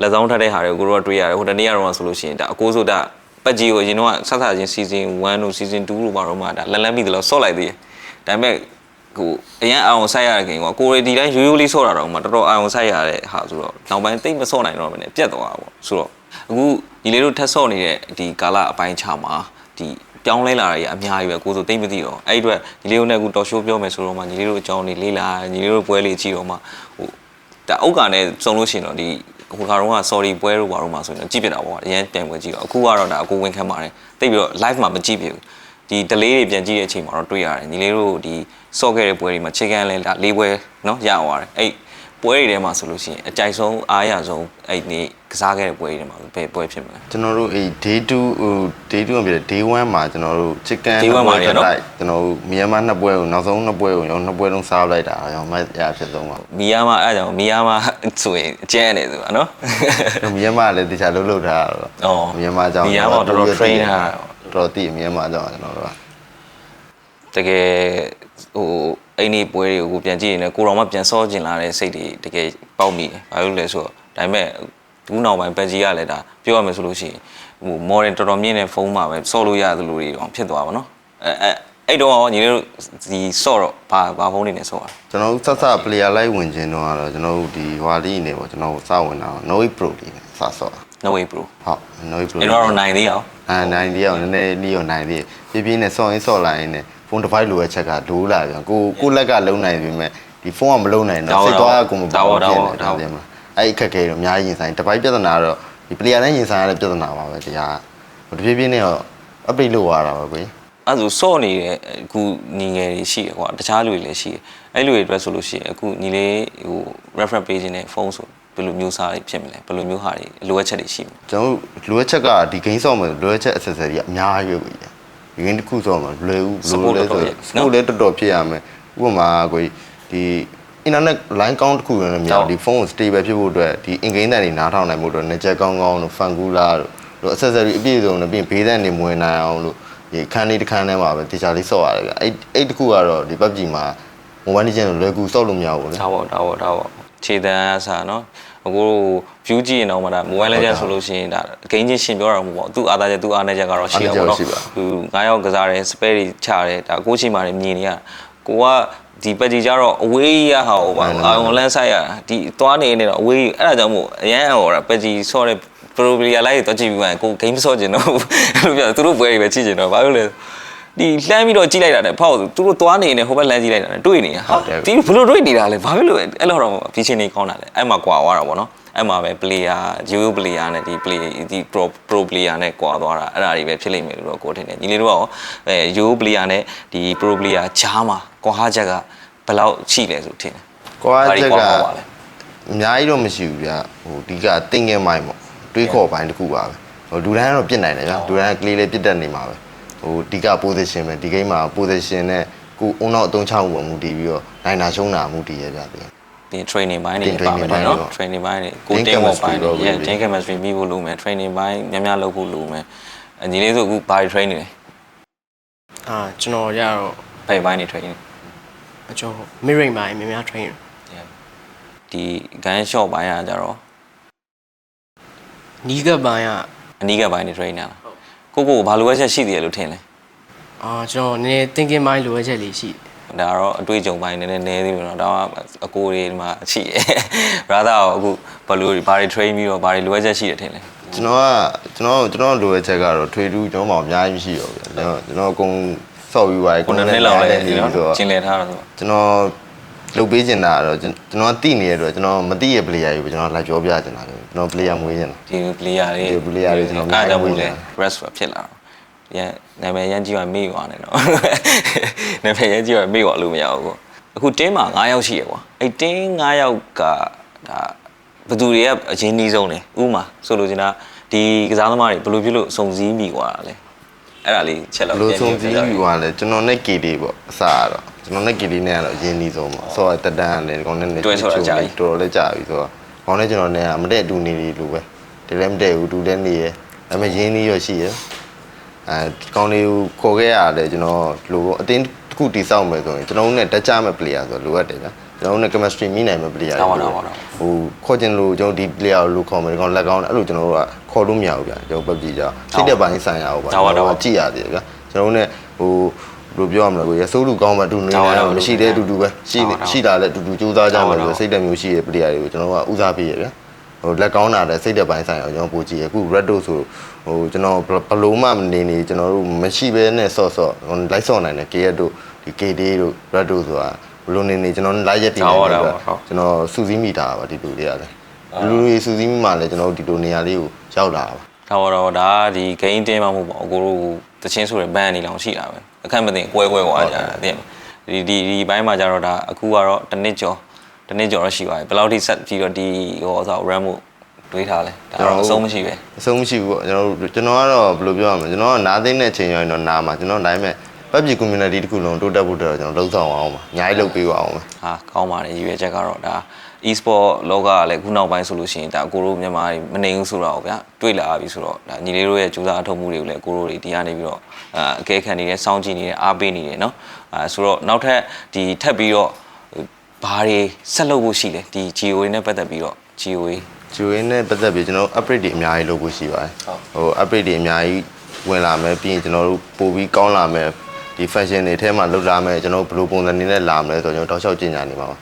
လက်ဆောင်ထပ်တဲ့ဟာတွေကိုတို့ကတွေ့ရတယ်ဟိုတနေ့ကတော့ဆိုလို့ရှိရင်ဒါအကိုးဆိုတာပတ်ကြီးကိုအရင်တော့ဆက်ဆာချင်း season 1တို့ season 2တို့မှာတော့မှဒါလက်လန်းမိတယ်လို့ဆော့လိုက်သေးတယ် ဒါပေမဲ့ကိုအရင်အောင်ဆိုင်ရတဲ့ခင်ကွာကိုရီဒီတိုင်းရိုးရိုးလေးဆော့တာတော့မှတော်တော်အောင်ဆိုင်ရတဲ့ဟာဆိုတော့နောက်ပိုင်းတိတ်မဆော့နိုင်တော့မနဲ့ပြတ်သွားတာပေါ့ဆိုတော့အခုဒီလေးတို့ထက်ဆော့နေတဲ့ဒီကာလအပိုင်းခြားမှာဒီပြောင်းလဲလာရအများကြီးပဲကိုဆိုတိတ်မသိတော့အဲ့ဒီအတွက်ညီလေးတို့နဲ့အခုတော်ရှိုးပြောမယ်ဆိုတော့မှညီလေးတို့အကြောင်းတွေလေးလာညီလေးတို့ပွဲလေးကြည့်တော့မှဟိုဒါအုတ်ကနေစုံလို့ရှိရင်တော့ဒီဟိုကတော့က sorry ပွဲတို့ဘာတို့မှဆိုရင်ကြည့်ပြတာပေါ့အရင်ပြန်ပွဲကြည့်တော့အခုကတော့ဒါအခုဝင်ခံပါတယ်တိတ်ပြီးတော့ live မှာမကြည့်ပြဘူး ဒီ delay တွေပြန်ကြည့်တဲ့အချိန်မှာတော့တွေ့ရတယ်ညီလေးတို့ဒီဆော့ခဲ့တဲ့ပွဲတွေမှာ chicken လဲဒါလေးပွဲเนาะရအောင်ရတယ်အဲ့ ပွဲတွေထဲမှာဆိုလို့ရှိရင်အကြိုက်ဆုံးအားရဆုံးအဲ့ဒီကစားခဲ့တဲ့ပွဲတွေထဲမှာဘယ်ပွဲဖြစ်မလဲ
ကျွန်တော်တို့အေး day 2ဟို day 2ကပြည့် day 1မှာကျွန်တော်တို့ chicken
Day one မှာနေနော်
ကျွန်တော်တို့မြန်မာနှစ်ပွဲကိုနောက်ဆုံးနှစ်ပွဲကိုရောနှစ်ပွဲလုံးစားလိုက်တာရောမရဖြစ်ဆုံးပါ
မီယာမအဲ့ဒါကြောင့်မီယာမဆိုရင်အကျန်းနေသူကနော်
မြန်မာလည်းတခြားလှုပ်လှုပ်ထားတာ
အော်
တော့မြန်မာကြောင့်
Myanmar တော်တော် train ထားတာ
တော်တော်တည်မြန်မာကြောင့်ကျွန်တော်တို့က
တကယ် ဟိုအဲ့ဒီပွဲတွေကိုပြန်ကြည့်ရင်လည်းကိုတော်မှပြန်စောကျင်လာတဲ့စိတ်တွေတကယ်ပေါက်မိတယ်ဘာလို့လဲဆိုတော့ဒါပေမဲ့ဒီနောက်ပိုင်းပက်ကြီးကလည်းဒါပြောရမယ်ဆိုလို့ရှိရင်ဟို modern တော်တော်မြင့်တဲ့ဖုန်းမှာပဲစော့လို့ရသလိုတွေတော့ဖြစ်သွားပါတော့အဲအဲအဲ့တော့ညီလေးတို့ဒီစော့တော့ဘာဘာဖုန်းနေနဲ့စော့ရလဲ
ကျွန်တော်တို့ဆက်ဆက် player လိုက်ဝင်ခြင်းတော့ကတော့ကျွန်တော်တို့ဒီဟွာလီနေပေါ့ကျွန်တော်တို့စဝင်တာ Noe Pro လေးနဲ့စဆော့
No way bro
ဟုတ် Noe Pro
အဲ့တော့နိုင်သေးအောင်
အာနိုင်တည်းအောင်နည်းနည်းလေးရောနိုင်သေးပြပြနဲ့စော့ရင်းစော့လိုက်ရင်းနဲ့ ဖုန်း device လိုရဲ့ချက်ကလိုးလာပြန်ကိုကိုလက်ကလုံးနိုင်ပြီမဲ့ဒီဖုန်းကမလုံးနိုင်တော့စိတ်သွားကိုမပေါ့ဖြစ်နေတာပြန်မှာအဲ့အခက်ခဲတော့အများကြီးရင်ဆိုင် device ပြဿနာတော့ဒီ player နဲ့ရင်ဆိုင်ရတဲ့ပြဿနာပါပဲတရားဟိုတဖြည်းဖြည်းနဲ့တော့ update လုပ်ရတာပါကွေ
အဲ့ဒါဆိုစော့နေတဲ့အခုညီငယ်တွေရှိတယ်ကွာတခြားလူတွေလည်းရှိတယ်အဲ့လူတွေအတွက်ဆိုလို့ရှိရင်အခုညီလေးဟို reference page နဲ့ဖုန်းဆိုဘယ်လိုမျိုးစားတွေဖြစ်မလဲဘယ်လိုမျိုးဟာတွေလိုအပ်ချက်တွေရှိမလဲ
ကျွန်တော်လိုအပ်ချက်ကဒီ game ဆော့မယ်လိုအပ်ချက် accessory ကအများကြီးပဲကွေ ဒီ game တစ်ခုဆော့မှာလွယ်ဘူးလိုလဲဆိုစပို့လဲတော်တော်ဖြစ်ရမယ်ဥပမာကွေဒီ internet line count တစ်ခုရနေမြောက်ဒီဖုန်းကို stable ဖြစ်ဖို့အတွက်ဒီ in game တန်တွေနားထောင်နိုင်ဖို့အတွက် net ကောင်းကောင်းလို့ fan cooler တို့ accessory အပြည့်အစုံနဲ့ပြီးဘေးတန်တွေမဝင်နိုင်အောင်လို့ဒီခန်းလေးတစ်ခန်းထဲမှာပဲတခြားလေးဆော့ရတယ်ဗျအဲ့အဲ့တစ်ခုကတော့ဒီ PUBG မှာ mobile legend ကိုလွယ်ကူဆော့လို့မရဘူးလေ
ဒါပေါ့ဒါပေါ့ဒါပေါ့ခြေတန်းအစားနော် အခု view ကြည့်ရင်တော့မှဒါ mobile legend ဆိုလို့ရှိရင်ဒါ game ချင်းရှင်ပြောတာမဟုတ်ပါဘူးသူ့အားသားချက်သူ့အားနဲ့ချက်ကတော့ရှိအောင်ပေါ့နော်သူ9ယောက်ကစားတယ် spare တွေချတယ်ဒါကိုချီမာတွေမြင်နေရကိုကဒီပက်ကြီးကြတော့အဝေးရဟာဟိုပါအာယုံလန်းဆိုင်ရဒီသွားနေနေတော့အဝေးအဲ့ဒါကြောင့်မို့အရန်ဟိုပက်ကြီးဆော့တဲ့ probably လိုက်တော့ကြည့်ပြီးမှကို game ဆော့ကျင်တော့အဲ့လိုပြောသူတို့ပွဲတွေပဲကြည့်ကျင်တော့ဘာလို့လဲ ဒီလှမ်းပြီးတော့ကြည့်လိုက်တာနဲ့ဖောက်သူတို့သွားနေနေဟိုဘက်လမ်းကြည့်လိုက်တာနဲ့တွေ့နေရဟာဒီဘလို့တွေ့နေတာလဲဘာဖြစ်လို့အဲ့လိုတော့ဖီချင်းနေကောင်းတာလဲအဲ့မှာကွာသွားတာပေါ့နော်အဲ့မှာပဲ player ရိုးရိုး player နဲ့ဒီ play ဒီ pro pro player နဲ့ကွာသွားတာအဲ့ဒါတွေပဲဖြစ်လိမ့်မယ်လို့တော့ကိုထင်တယ်ညီလေးတို့ကရောအဲရိုး player နဲ့ဒီ pro player ချားမှာကွာချက်ကဘယ်လောက်ရှိလဲဆိုထင်တယ်
ကွာချက်က
ဘာတွေကွာပါလဲ
အများကြီးတော့မရှိဘူးဗျဟိုဒီကတင်ငယ်မိုင်းပေါ့တွေးခေါ်ပိုင်းတစ်ခုပါပဲဟိုလူတိုင်းကတော့ပြစ်နိုင်တယ်ဗျလူတိုင်းကလေးလေးပြစ်တတ်နေမှာပဲ ဟိုဒီက position ပဲဒီ game မှာ position နဲ့ကိုအုံနောက်အသုံးချမှုပေါ်မူတည်ပြီးတော့နိုင်တာရှုံးတာမူတည်ရဗျပြင်
ဒီ training ဘိုင်းတွေ
တင်
ပါမယ်
training ပိုင်းတွေ
နော်
ပေါ့
training ဘိုင်းတွေကို
Team
တင်းဝဘိုင်းတွေ
chemistry တော့
yeah
လုပ်ပြီး
team chemistry မိဖို့လုပ်မယ် training ဘိုင်းများများလုပ်ဖို့လုပ်မယ်အညီလေးဆိုအခုဘာတွေ train နေလဲ
အာကျွန်တော်ရတော့
ဘယ်ဘိုင်းတွေ train နေ
အကျော် mirroring မှာများများ train
ဒီ gun shot ဘိုင်းကကြတော့
နီးကပ်ပိုင်းကအ
နီးကဘိုင်းတွေ train နေတာ ကိုကိုကိုဘာလိုအပ်ချက်ရှိသေးတယ်လို့ထင်လဲ
အာကျွန်တော်နည်းနည်း thinking mind လိုအပ်ချက်လေးရှိတယ်
ဒါကတော့အတွေ့အကြုံပိုင်းနည်းနည်းနည်းသေးပြီတော့ဒါကအကိုတွေဒီမှာရှိတယ် brother ကအခုဘယ်လိုဘာတွေ train ပြီးတော့ဘာတွေလိုအပ်ချက်ရှိတယ်ထင်လဲ
ကျွန်တော်ကကျွန်တော်ကျွန်တော်လိုရချက်ကတော့ထွေတူးကျွန်တော်မှအများကြီးမရှိတော့ဘူးဗျကျွန်တော်ကျွန်တော်အကုန်ဆော့ပြီးသွားပြီ
ကိုနှစ်နှစ်လောက်လဲ
နေ
နော်
ဆိုတော့
ကျင်လည်ထားတာဆို
ကျွန်တော် လုပ်ပေးချင်တာကတော့ကျွန်ကျွန်တော်သိနေရတော့ကျွန်တော်မသိရ player ကြီးပဲကျွန်တော်လိုက်ပြောပြချင်တာလေကျွန်တော် player မွေးချင်တာ
ဒီ player တွေ
ဒီ player တွေကျွန်တော်
အားကြောင့်မို့လဲ
များကြီး
rest ဖြစ်လာတော့ရန်နာမည်ရန်ကြီးကမေ့သွားနေတော့နာမည်ရန်ကြီးကမေ့သွားလို့မရဘူးကိုအခုတင်းမှာ9ယောက်ရှိရကွာအဲ့တင်း9ယောက်ကဒါဘယ်သူတွေကအချင်းနှီးဆုံးလဲဥမာဆိုလိုချင်တာဒီကစားသမားတွေဘယ်လိုဖြစ်လို့စုံစည်းမိသွားတာလဲအဲ့ဒါလေးချက်လောက်
ဘလို့
ပြန်
ဆုံးစ
ပြီး
ည်း
ပြော
ယူ
ပြ
သွားလဲကျွန်တော်နဲ့ KD ပေါ့အစားကတော့ ကျွန်တော်နဲ့ KD နဲ့ကတော့အရင်နီးဆုံးပေါ့ဆော့တက်တန်းနဲ့ဒီကောင်နဲ့တော်တော်လေးကြာပြီဆိုတော့ခေါင်းနဲ့ကျွန်တော်နဲ့ကမတဲ့အတူနေနေလို့ပဲဒီလည်းမတဲ့ဘူးတူတဲ့နေရဒါပေမဲ့ရင်းနီးရရှိရအဲဒီကောင်လေးကိုခေါ်ခဲ့ရတယ်ကျွန်တော်လိုအတင်းတစ်ခုတိစောက်မယ်ဆိုရင်ကျွန်တော်နဲ့တက်ကြမဲ့ player ဆိုလိုအပ်တယ်ဗျာကျွန်တော်နဲ့ chemistry မိနိုင်မဲ့ player ဟိုခေါ်ကျင်လို့ကျွန်တော်ဒီ player ကိုလိုခေါ်မယ်ဒီကောင်လက်ကောင်းအဲ့လိုကျွန်တော်တို့ကခေါ်လို့မရဘူးဗျာကျွန်တော်ပပကြီးကြောစိတ်တဲ့ပိုင်းဆိုင်ရာကိုပါကြည့်ရတယ်ဗျာကျွန်တော်နဲ့ဟို ဘယ်လိုပြောရမလဲကိုရစိုးလူကောင်းမှအတူနေနေတော့မရှိတဲ့အတူတူပဲရှိရှိတာလည်းအတူတူကြိုးစားကြမယ်ဆိုစိတ်တက်မျိုးရှိတဲ့ player တွေကိုကျွန်တော်ကဦးစားပေးရဗျာဟိုလက်ကောင်းတာလည်းစိတ်တက်ပိုင်းဆိုင်အောင်ကျွန်တော်ပို့ကြည့်ရအခု red dot ဆိုဟိုကျွန်တော်ဘလုံးမနေနေကျွန်တော်တို့မရှိဘဲနဲ့ဆော့ဆော့လိုက်ဆော့နိုင်တယ် KR တို့ဒီ KD တို့ red dot ဆိုတာဘလုံးနေနေကျွန်တော်လိုက်ရက်တည်နေတယ်ကျွန်တော်စူးစီးမိတာပါဒီလူတွေကလည်းလူတွေစူးစီးမိမှလည်းကျွန်တော်ဒီလိုနေရာလေးကိုရောက်လာပါ
ဒါတော့ဒါဒီ game တင်းမှမဟုတ်ပါဘူးကိုတို့တချင်းဆိုတဲ့ ban နေလောင်ရှိတာပဲ အခက်မသိကွဲကွဲကွာကြတာတဲ့ဒီဒီဒီဘိုင်းမှာကြတော့ဒါအခုကတော့တစ်နှစ်ကျော်တစ်နှစ်ကျော်တော့ရှိပါတယ်ဘယ်လောက်ထိဆက်ပြီးတော့ဒီဟောဆို RAM ကိုတွေးထားလဲဒါတော့အဆုံးမရှိပဲ
အဆုံးမရှိဘူးပေါ့ကျွန်တော်တို့ကျွန်တော်ကတော့ဘယ်လိုပြောရမလဲကျွန်တော်ကနားသိမ့်တဲ့ချိန်ရောက်ရင်တော့နားမှာကျွန်တော်ဒါပေမဲ့ပတ်ပြည် community တစ်ခုလုံးတိုးတက်ဖို့တော့ကျွန်တော်လှုပ်ဆောင်အောင်ပါအများကြီးလုပ်ပေးပါအောင်ပါ
ဟာကောင်းပါတယ်ရည်ရွယ်ချက်ကတော့ဒါ e-sport လောကကလည်းခုနောက်ပိုင်းဆိုလို့ရှိရင်ဒါကိုတို့မြန်မာတွေမနေဘူးဆိုတော့ဗျာတွေ့လာပြီဆိုတော့ဒါညီလေးတို့ရဲ့ကြိုးစားအထောက်မှုတွေကိုလည်းကိုတို့တွေဒီကနေပြီးတော့အာအကဲခံနေတယ်စောင့်ကြည့်နေတယ်အားပေးနေတယ်เนาะအာဆိုတော့နောက်ထပ်ဒီထပ်ပြီးတော့ဘာတွေဆက်လုပ်ဖို့ရှိလဲဒီ GO တွေနဲ့ပတ်သက်ပြီးတော့ GO တွေ
ဂျိုရင်းနဲ့ပတ်သက်ပြီးကျွန်တော်တို့ upgrade တွေအများကြီးလုပ်ဖို့ရှိပါတယ်
ဟုတ်
ဟို upgrade တွေအများကြီးဝင်လာမယ်ပြီးရင်ကျွန်တော်တို့ပို့ပြီးကောင်းလာမယ်ဒီ fashion တွေထဲမှာလုပ်လာမယ်ကျွန်တော်တို့ဘယ်လိုပုံစံတွေနဲ့လာမလဲဆိုတော့ကျွန်တော်တောက်လျှောက်ကျင်ညာနေပါပါ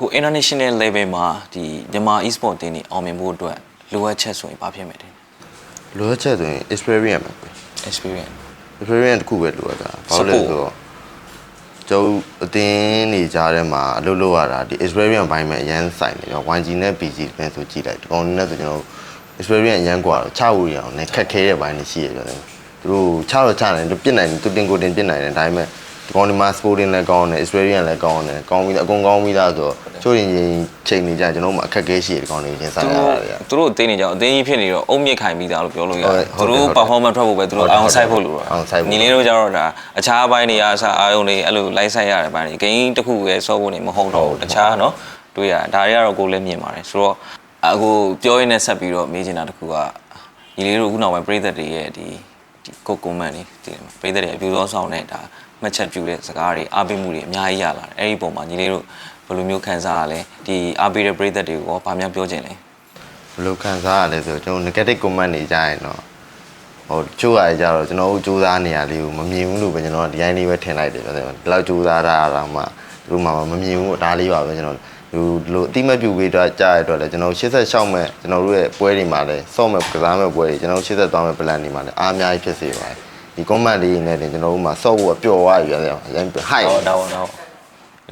ကို international level မှာဒီမြန်မာ e-sport တင်းတွေအောင်မြင်ဖို့အတွက်လိုအပ်ချက်ဆိုရင်ဘာဖြစ်မလဲ
လိုအပ်ချက်ဆိုရင် experience ပဲ
experience
experience တစ်ခုပဲလိုအပ်တာဘာလို့လဲဆိုတော့ကျုပ်အတင်းနေကြတဲ့မှာအလုပ်လုပ်ရတာဒီ experience ဘိုင်းမှာအရန်ဆိုင်နေတော့ 1G နဲ့ PG ပဲဆိုကြည့်လိုက်ဒီကောင်နဲ့ဆိုကျွန်တော် experience အရန်กว่าတော့ချဝူရအောင်နဲ့ခက်ခဲတဲ့ဘိုင်းတွေရှိရကြတယ်သူတို့ချတော့ချနိုင်တယ်ပြစ်နိုင်တယ်သူတင်ကိုတင်ပြစ်နိုင်တယ်ဒါပေမဲ့ ဒီကောင်ဒီမှာ sporting လည်းကောင်းတယ် experience လည်းကောင်းတယ်ကောင်းပြီးတော့အကုန်ကောင်းပြီးသားဆိုတော့ချို့ရင်ရင်ချိန်နေကြကျွန်တော်မှအခက်ခဲရှိတယ်ဒီကောင်တွေချင်းဆိုင်ရတာတွေက
သူတို့အသေးနေကြအောင်အသေးကြီးဖြစ်နေတော့အုံမြင့်ခိုင်ပြီးသားလို့ပြောလို့ရ
ဟုတ်
တယ်
ဟုတ်
သူ
တယ်
တို့
ဟုတ်တယ်
performance ထွက်ဖို့ပဲသူတို့
ဟုတ်တယ်
အောင်ဆိုင်ဖို့လို့
အောင်ဆိုင်ဖို့
ညီလေးတို့ကြတော့ဒါအခြားဘိုင်းတွေအားစအာယုံတွေအဲ့လိုလိုက်ဆိုင်ရတဲ့ဘိုင်းတွေဂိမ်းတစ်ခုပဲစောဖို့နေမဟုတ်တော့ဘူးတခြားเนาะတွေ့ရဒါတွေကတော့ကိုယ်လည်းမြင်ပါတယ်ဆိုတော့အခုပြောရင်းနဲ့ဆက်ပြီးတော့မေးချင်တာတစ်ခုကညီလေးတို့ခုနောက်ပိုင်းပြည်သက်တွေရဲ့ဒီဒီကိုကွန်မန့်တွေဒီပြည်သက်တွေအပြူသောဆောင်တဲ့ဒါ မှတ်ချက်ပြုတဲ့စကားတွေအားပေးမှုတွေအများကြီးရလာတယ်အဲ့ဒီပုံမှာညီလေးတို့ဘယ်လိုမျိုးခံစားရလဲဒီအားပေးတဲ့ပြည်သက်တွေကိုရောဗာများပြောချင်လဲ
ဘယ်လိုခံစားရလဲဆိုတော့ကျွန်တော် negative comment တွေကြားရင်တော့ဟိုချို့ရကြတော့ကျွန်တော်တို့စူးစမ်းနေရလေးကိုမမြင်ဘူးလို့ပဲကျွန်တော်ကဒီတိုင်းလေးပဲထင်လိုက်တယ်ပြောတယ်ဒီလောက်စူးစမ်းတာတော့မှသူတို့မှမမြင်ဘူးဒါလေးပါပဲကျွန်တော်ဒီလိုအတိမပြူပေးတော့ကြားရတော့လေကျွန်တော်86မဲ့ကျွန်တော်တို့ရဲ့ပွဲတွေမှာလဲစော့မဲ့ကစားမဲ့ပွဲတွေကျွန်တော်80သွားမဲ့ plan တွေမှာလဲအားအများကြီးဖြစ်စေပါတယ် ဒီ comment လေးနဲ့တင်ကျွန်တော်တို့မှာစော့ဖို့ပျော်သွားပြီရတယ်အရင် high
တော့တော့တော့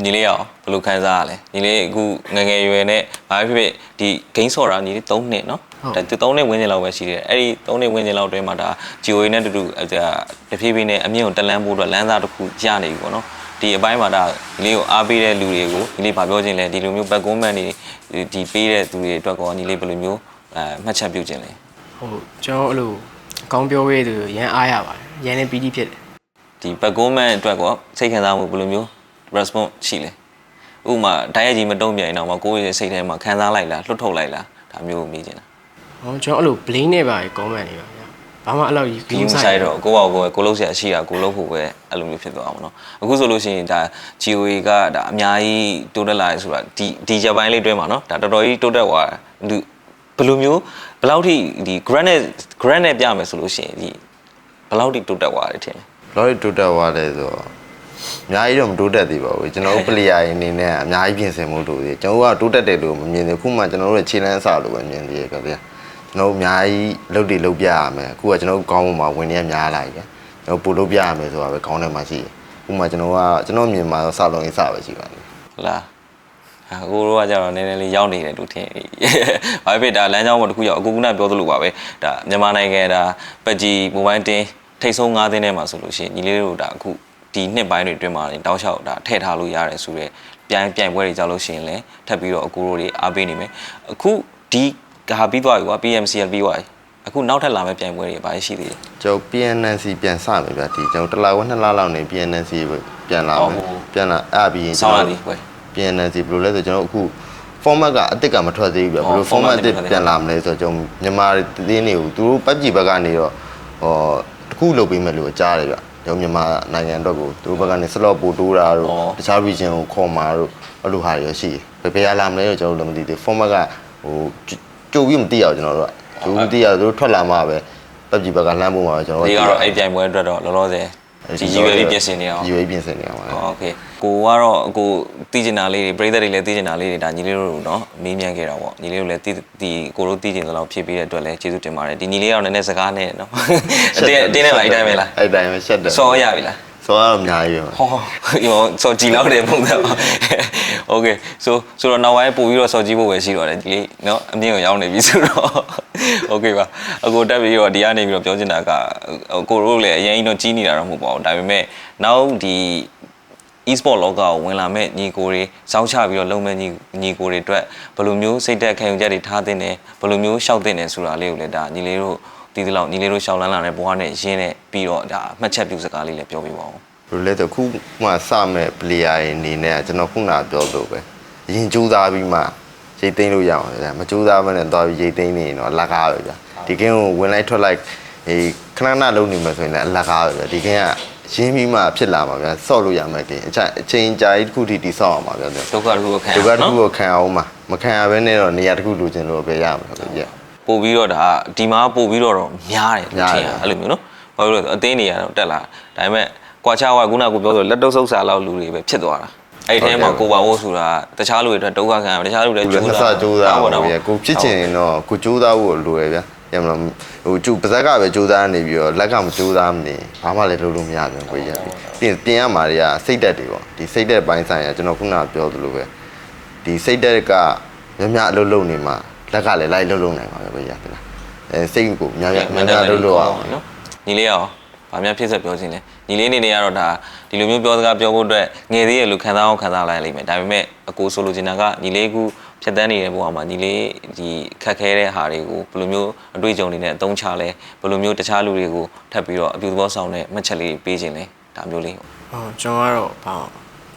ညီလေးရောဘယ်လိုခံစားရလဲညီလေးအခုငယ်ငယ်ရွယ်နဲ့ဘာဖြစ်ဖြစ်ဒီ game ဆော့တာညီလေး3နှစ်နော်ဒါသူ3နှစ်ဝင်းကျင်လောက်ပဲရှိတယ်အဲ့ဒီ3နှစ်ဝင်းကျင်လောက်တွင်းမှာဒါ GOA နဲ့တူတူအဲဒါတဖြည်းဖြည်းနဲ့အမြင့်ကိုတက်လန်းဖို့အတွက်လမ်းစာတစ်ခုရနေပြီပေါ့နော်ဒီအပိုင်းမှာဒါညီလေးကိုအားပေးတဲ့လူတွေကိုညီလေးဗာပြောခြင်းလဲဒီလိုမျိုး back comment တွေဒီပေးတဲ့သူတွေအတွက်ကောညီလေးဘယ်လိုမျိုးအဲမှတ်ချက်ပြုခြင်းလဲ
ဟုတ်ကျွန်တော်အဲ့လိုအကောင်းပြောရတဲ့သူရန်အားရပါတယ် ရန်နဲ့ပီတိဖြစ်တယ်
ဒီ back comment အတွက်ကောစိတ်ခံစားမှုဘယ်လိုမျိုး response ရှိလဲဥပမာတိုက်ရိုက်ကြီးမတုံ့ပြန်ရင်တော့မကိုယ့်ရဲ့စိတ်ထဲမှာခံစားလိုက်လားလွတ်ထုတ်လိုက်လားဒါမျိုးကိုမေးချင်တာ
ဟောကျွန်တော်အဲ့လို blame နဲ့ပါကောမန့်နေပါဗျာဘာမှအဲ့လိုကြီး
ဒီမဆိုင်တော့ကိုယ့်ဘောကိုယ်ကိုလုံးဆရာရှိတာကိုလုံးဖို့ပဲအဲ့လိုမျိုးဖြစ်သွားအောင်နော်အခုဆိုလို့ရှိရင်ဒါ GOA ကဒါအများကြီးတိုးတက်လာတယ်ဆိုတာဒီဒီဂျပန်လေးတွဲမှာနော်ဒါတော်တော်ကြီးတိုးတက်သွားတယ်ဘယ်လိုမျိုးဘယ်လောက်ထိဒီ grant နဲ့ grant နဲ့ပြမယ်ဆိုလို့ရှိရင်ဒီ ဘယ်လောက်ထိတိုးတက်သွားတယ်ထင်လဲ
လောရီတိုးတက်သွားတယ်ဆိုတော့အများကြီးတော့မတိုးတက်သေးပါဘူးကျွန်တော်တို့ player ရင်းအနေနဲ့အများကြီးပြင်ဆင်မှုတို့သေးကျွန်တော်တို့ကတိုးတက်တယ်လို့မမြင်သေးခုမှကျွန်တော်တို့ရဲ့ခြေလမ်းအစလို့ပဲမြင်သေးတယ်ခင်ဗျာကျွန်တော်တို့အများကြီးလုပ်တွေလုပ်ပြရမယ်အခုကကျွန်တော်တို့ကောင်းပုံမှာဝင်နေရများလာပြီကျွန်တော်ပို့လုပ်ပြရမယ်ဆိုတာပဲကောင်းတယ်မှရှိတယ်ခုမှကျွန်တော်ကကျွန်တော်မြင်မှာစလုံးရေးစပဲရှိပါတယ်
ဟုတ်လား အကိုတို့ကကြတော့နည်းနည်းလေးရောက်နေတယ်လို့ထင်။ဘာဖြစ်ဒါလမ်းကြောင်းပေါ်တစ်ခုရောက်အကူကနာပြောသလိုပါပဲ။ဒါမြန်မာနိုင်ငံဒါပက်ကြီးမိုဘိုင်းတင်းထိတ်ဆုံး၅သင်းထဲမှာဆိုလို့ရှိရင်ညီလေးတို့ဒါအခုဒီနှစ်ပိုင်းတွေအတွင်းမှာတောက်လျှောက်ဒါထည့်ထားလို့ရတယ်ဆိုတော့ပြိုင်ပြိုင်ပွဲတွေကြောက်လို့ရှိရင်လည်းထပ်ပြီးတော့အကူတို့တွေအားပေးနေမယ်။အခုဒီဟာပြီးသွားပြီကွာ PMCL ပြီးသွားပြီအခုနောက်ထပ်လာမယ့်ပြိုင်ပွဲတွေဘာရှိသေးလဲ
ကျွန်တော် PNNC ပြန်စမယ်ဗျာဒီကျွန်တော်တစ်လဝက်နှစ်လလောက်နေ PNNC ပြန်လာမယ်
ဟုတ်
ပြန်လာအဲ့ပြီးရင်
ဆောင်းရသည်ပွဲ
PNNC ဘယ်လိုလဲဆိုကျွန်တော်အခု format ကအစ်စ်ကမထွက်သေးဘူးဗျာဘ
ဟော
ယ်လို
format
format အစ်
မထွက်သေး
ပြန်လာမလဲဆိုတော့ကျွန်တော်မြန်မာတင်းတွေကိုသူတို့ပတ်ကြည့်ဘက်ကနေတော့ဟောတစ်ခုလုပ်ပေးမယ်လို့ကြားတယ်ဗျကျွန်တော်မြန်မာနိုင်ငံအတွက်ကိုသူတို့ဘက်ကနေ slot ပို့တိုးတာတို့တခြား region ကိုခေါ်မှာတို့အဲ့လိုဟာတွေရရှိတယ်ဘယ်ဘယ်လာမလဲတော့ကျွန်တော်တို့လည်းမသိသေး format ကဟိုကြိုပြီးမသိအောင်ကျွန်တော်တို့ကကြိုပြီးသိရသူတို့ထွက်လာမှပဲပတ်ကြည့်ဘက်ကလှမ်းဖို့မှာပဲကျွန်တော်
ဒီ
တို့
ကတော့အဲ့ပြိုင်ပွဲအတွက်တော့လောလောဆယ် ဒီကြီးရွယ်ပြီးပြင်ဆင်နေအောင်
ကြီးရွယ်ပြင်ဆင်နေအောင်ပါ
โอเคကိုကတော့ကိုတီးကျင်တာလေးတွေပြည်သက်တွေလည်းတီးကျင်တာလေးတွေဒါညီလေးတို့เนาะမေးမြန်းခဲ့တာပေါ့ညီလေးတို့လည်းတီးတီကိုတို့တီးကျင်သလောက်ဖြည့်ပေးတဲ့အတွက်လည်းကျေးဇူးတင်ပါတယ်ဒီညီလေးကတော့နည်းနည်းစကားနဲ့เนาะအတင်းအတင်းနဲ့လိုက်တိုင်းပဲလား
အဲ့တိုင်းပဲရှက်တယ်
စောရပြီလား
စောရတော့အများကြီးပဲ
ဟောဒီမောစောကြည်လောက်တယ်ပုံစံပါโอเคဆိုဆိုတော့နောက်ပိုင်းပို့ပြီးတော့စောကြည့်ဖို့ပဲရှိတော့တယ်ဒီလေးเนาะအမြင့်ကိုရောက်နေပြီဆိုတော့โอเคပါအကိုတက်ပြီးတော့ဒီကနေပြီးတော့ပြောချင်တာကကိုတို့လည်းအရင်ကြီးတော့ကြီးနေတာတော့မဟုတ်ပါဘူးဒါပေမဲ့နောက်ဒီ e-sport လောကကိုဝင်လာမဲ့ညီကိုတွေစောင်းချပြီးတော့လုံမဲ့ညီညီကိုတွေအတွက်ဘယ်လိုမျိုးစိတ်သက်ခံယူချက်တွေထားသင့်တယ်ဘယ်လိုမျိုးရှောက်သင့်တယ်ဆိုတာလေးကိုလည်းဒါညီလေးတို့ ဒီဒီလောက်ညီလေးတို့ရှောက်လန်းလာတဲ့ဘဝနဲ့ရင်းနဲ့ပြီးတော့ဒါမှတ်ချက်ပြုစကားလေးလည်းပြောပြပါဦး
ဘယ်လိုလဲဆိုခုမှစမဲ့ player တွေအနေနဲ့ကျွန်တော်ခုနပြောလို့ပဲရင်ကြိုးစားပြီးမှရိတ်သိမ်းလို့ရအောင်ဗျာမကြိုးစားမနဲ့သွားပြီးရိတ်သိမ်းနေရင်တော့အလကားပဲဗျာဒီကင်းကိုဝင်လိုက်ထွက်လိုက်အေးခဏခဏလုံးနေမှဆိုရင်လည်းအလကားပဲဗျာဒီကင်းကရင်းပြီးမှဖြစ်လာမှာဗျာဆော့လို့ရမယ်ကင်းအချိန်အချိန်ကြာကြီးတစ်ခုထိတိဆော့အောင်ပါဗျာဗျာ
ဒုက္ခတစ်ခုကိုခံရ
ဒီကတစ်ခု
နော်
ကိုခံအောင်မှာမခံရဘဲနဲ့တော့နေရာတစ်ခုလိုချင်လို့ပဲရမှာဗျာ
ပို့ပြီးတော့ဒါဒီမှာပို့ပြီးတော့တော့များတယ်
များတယ်
ထင်ရအဲ့လိုမျိုးနော်ဘာလို့လဲဆိုတော့အသေးနေရတော့တက်လာဒါပေမဲ့ကွာချဝခုနကကိုပြောဆိုလက်တုပ်ဆုပ်စာလောက်လူတွေပဲဖြစ်သွားတာအဲ့ဒီထဲမှာကိုပါဝိုးဆိုတာတခြားလူတွေအတွက်ဒုက္ခခံရတခြားလူတွေ
ကို
ကြိုး
လည်း
စား
နှစ်ဆကြိုးစား
ပေါ့
ပါ
နော်
ဗျာကိုဖြစ်ချင်ရင်တော့ကိုကြိုးစားဖို့လိုရဗျာရမလားဟိုကျူပါဇက်ကပဲကြိုးစားနေပြီးတော့လက်ကမကြိုးစားမနေဘာမှလည်းလုပ်လို့မရပြန်ကိုရပြီပြင်ပြင်ရမှာတွေကစိတ်တက်တွေပေါ့ဒီစိတ်တက်ပိုင်းဆိုင်ရာကျွန်တော်ခုနကပြောသလိုပဲဒီစိတ်တက်ကများများအလုပ်လုပ်နေမှာ လက်ကလည်းလိုက်လုပ်လုပ်နိုင်ပါပဲကိုရပြီလားအဲစိတ်ကိုများများများများလုပ်လို့အောင်
နော်ညီလေးရောဗာများဖြစ်ဆက်ပြောခြင်းလဲညီလေးအနေနဲ့ကတော့ဒါဒီလိုမျိုးပြောစကားပြောဖို့အတွက်ငယ်သေးရဲ့လူခံစားအောင်ခံစားလိုက်လိမ့်မယ်ဒါပေမဲ့အကိုဆိုလိုချင်တာကညီလေးကူဖြတ်တန်းနေတဲ့ဘဝမှာညီလေးဒီခက်ခဲတဲ့ဟာတွေကိုဘယ်လိုမျိုးအတွေ့အကြုံတွေနဲ့အသုံးချလဲဘယ်လိုမျိုးတခြားလူတွေကိုထပ်ပြီးတော့အပြုသဘောဆောင်တဲ့မှတ်ချက်လေးတွေပေးခြင်းလဲဒါမျိုးလေး
ဟောကျွန်တော်ကတော့ဘာ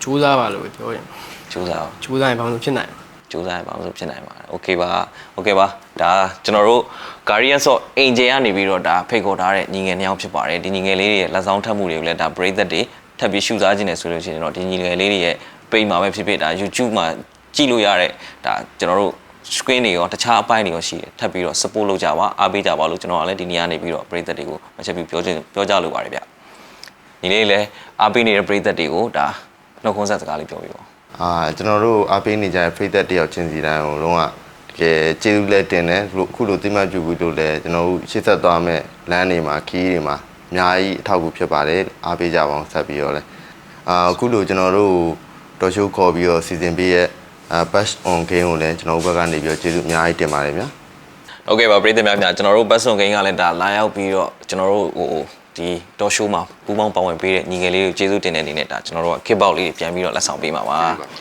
ကြိုးစားပါလို့ပဲပြောရင်
ကြိုးစားအောင်
ကြိုးစားရင်ဘာလို့ဖြစ်နိုင်လဲ
ကြိုးစားရပါအောင်ဆိုဖြစ်နိုင်ပါတယ်။ Okay ပါ။ Okay ပါ။ဒါကျွန်တော်တို့ Guardians of Angel ကနေပြီးတော့ဒါဖိတ်ခေါ်ထားတဲ့ညီငယ်နှစ်ယောက်ဖြစ်ပါတယ်။ဒီညီငယ်လေးတွေရဲ့လက်ဆောင်ထပ်မှုတွေကိုလည်းဒါ break that တွေထပ်ပြီးရှုစားခြင်းနဲ့ဆိုလို့ရှိရင်တော့ဒီညီငယ်လေးတွေရဲ့ page မှာပဲဖြစ်ဖြစ်ဒါ YouTube မှာကြည့်လို့ရတဲ့ဒါကျွန်တော်တို့ screen တွေရောတခြားအပိုင်းတွေရောရှိတယ်။ထပ်ပြီးတော့ support လုပ်ကြပါအားပေးကြပါလို့ကျွန်တော်ကလည်းဒီနေ့ကနေပြီးတော့ break that တွေကိုမချက်ပြီးပြောခြင်းပြောကြလိုပါတယ်ဗျ။ညီလေးလည်းအားပေးနေတဲ့ break that တွေကိုဒါနှုတ်ခွန်းဆက်စကားလေးပြောပြပါဦး
အာကျွန်တော်တို့အားပေးနေကြတဲ့ဖိသက်တယောက်ချင်းစီတိုင်းကိုလုံးဝတကယ်ကျေးဇူးလည်းတင်တယ်အခုလိုတိမတ်ပြုပြီးလို့လည်းကျွန်တော်တို့ရှေ့ဆက်သွားမဲ့လမ်းတွေမှာခီးတွေမှာအများကြီးအထောက်အကူဖြစ်ပါတယ်အားပေးကြပါအောင်ဆက်ပြီးတော့လည်းအာအခုလိုကျွန်တော်တို့တော်ရှိုးခေါ်ပြီးတော့စီစဉ်ပေးရဲ့အာ bash on game ကိုလည်းကျွန်တော်တို့ဘက်ကနေပြီးတော့ကျေးဇူးအများကြီးတင်ပါတယ်ဗျာ
โอเคပါပရိသတ်များများကျွန်တော်တို့ဘတ်ဆွန်ဂိမ်းကလည်းဒါလာရောက်ပြီးတော့ကျွန်တော်တို့ဟို ဒီတော်ရှိုးမှာပူးပေါင်းပါဝင်ပေးတဲ့ညီငယ်လေးတို့ကျေးဇူးတင်တဲ့အနေနဲ့ဒါကျွန်တော်တို့က kick box လေးတွေပြန်ပြီးတော့လက်ဆောင်ပေးမှာပါ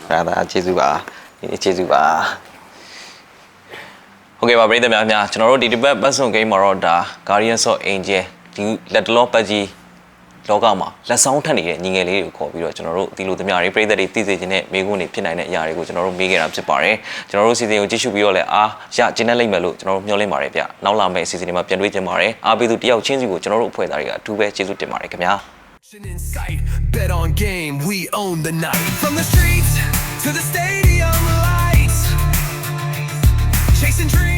ဒါဒါကျေးဇူးပါဒီကျေးဇူးပါဟုတ်ကဲ့ပါပရိသတ်များများကျွန်တော်တို့ဒီတစ်ပတ်ပတ်စုံဂိမ်းမှာတော့ဒါ Guardians of Angel ဒီလက်တလောပတ်ကြီး လောကမှာလက်ဆောင်ထက်နေတဲ့ညီငယ်လေးတွေကိုခေါ်ပြီးတော့ကျွန်တော်တို့ဒီလိုသမျှတွေပြည်သက်တွေသိစေခြင်းနဲ့မိကုန်းတွေဖြစ်နိုင်တဲ့အရာတွေကိုကျွန်တော်တို့မေးခဲ့တာဖြစ်ပါတယ်ကျွန်တော်တို့စီစဉ်ကိုကြည့်ရှုပြီးတော့လည်းအားရကျင်းနေလိမ့်မယ်လို့ကျွန်တော်တို့မျှော်လင့်ပါတယ်ဗျနောက်လာမယ့်စီစဉ်တွေမှာပြန်တွေ့ကြပါတယ်အားပေးသူတယောက်ချင်းစီကိုကျွန်တော်တို့အဖွဲ့သားတွေကအထူးပဲကျေးဇူးတင်ပါတယ်ခင်ဗျာ
In sight, bet on game, we own the night. From the streets to the stadium lights, chasing dreams.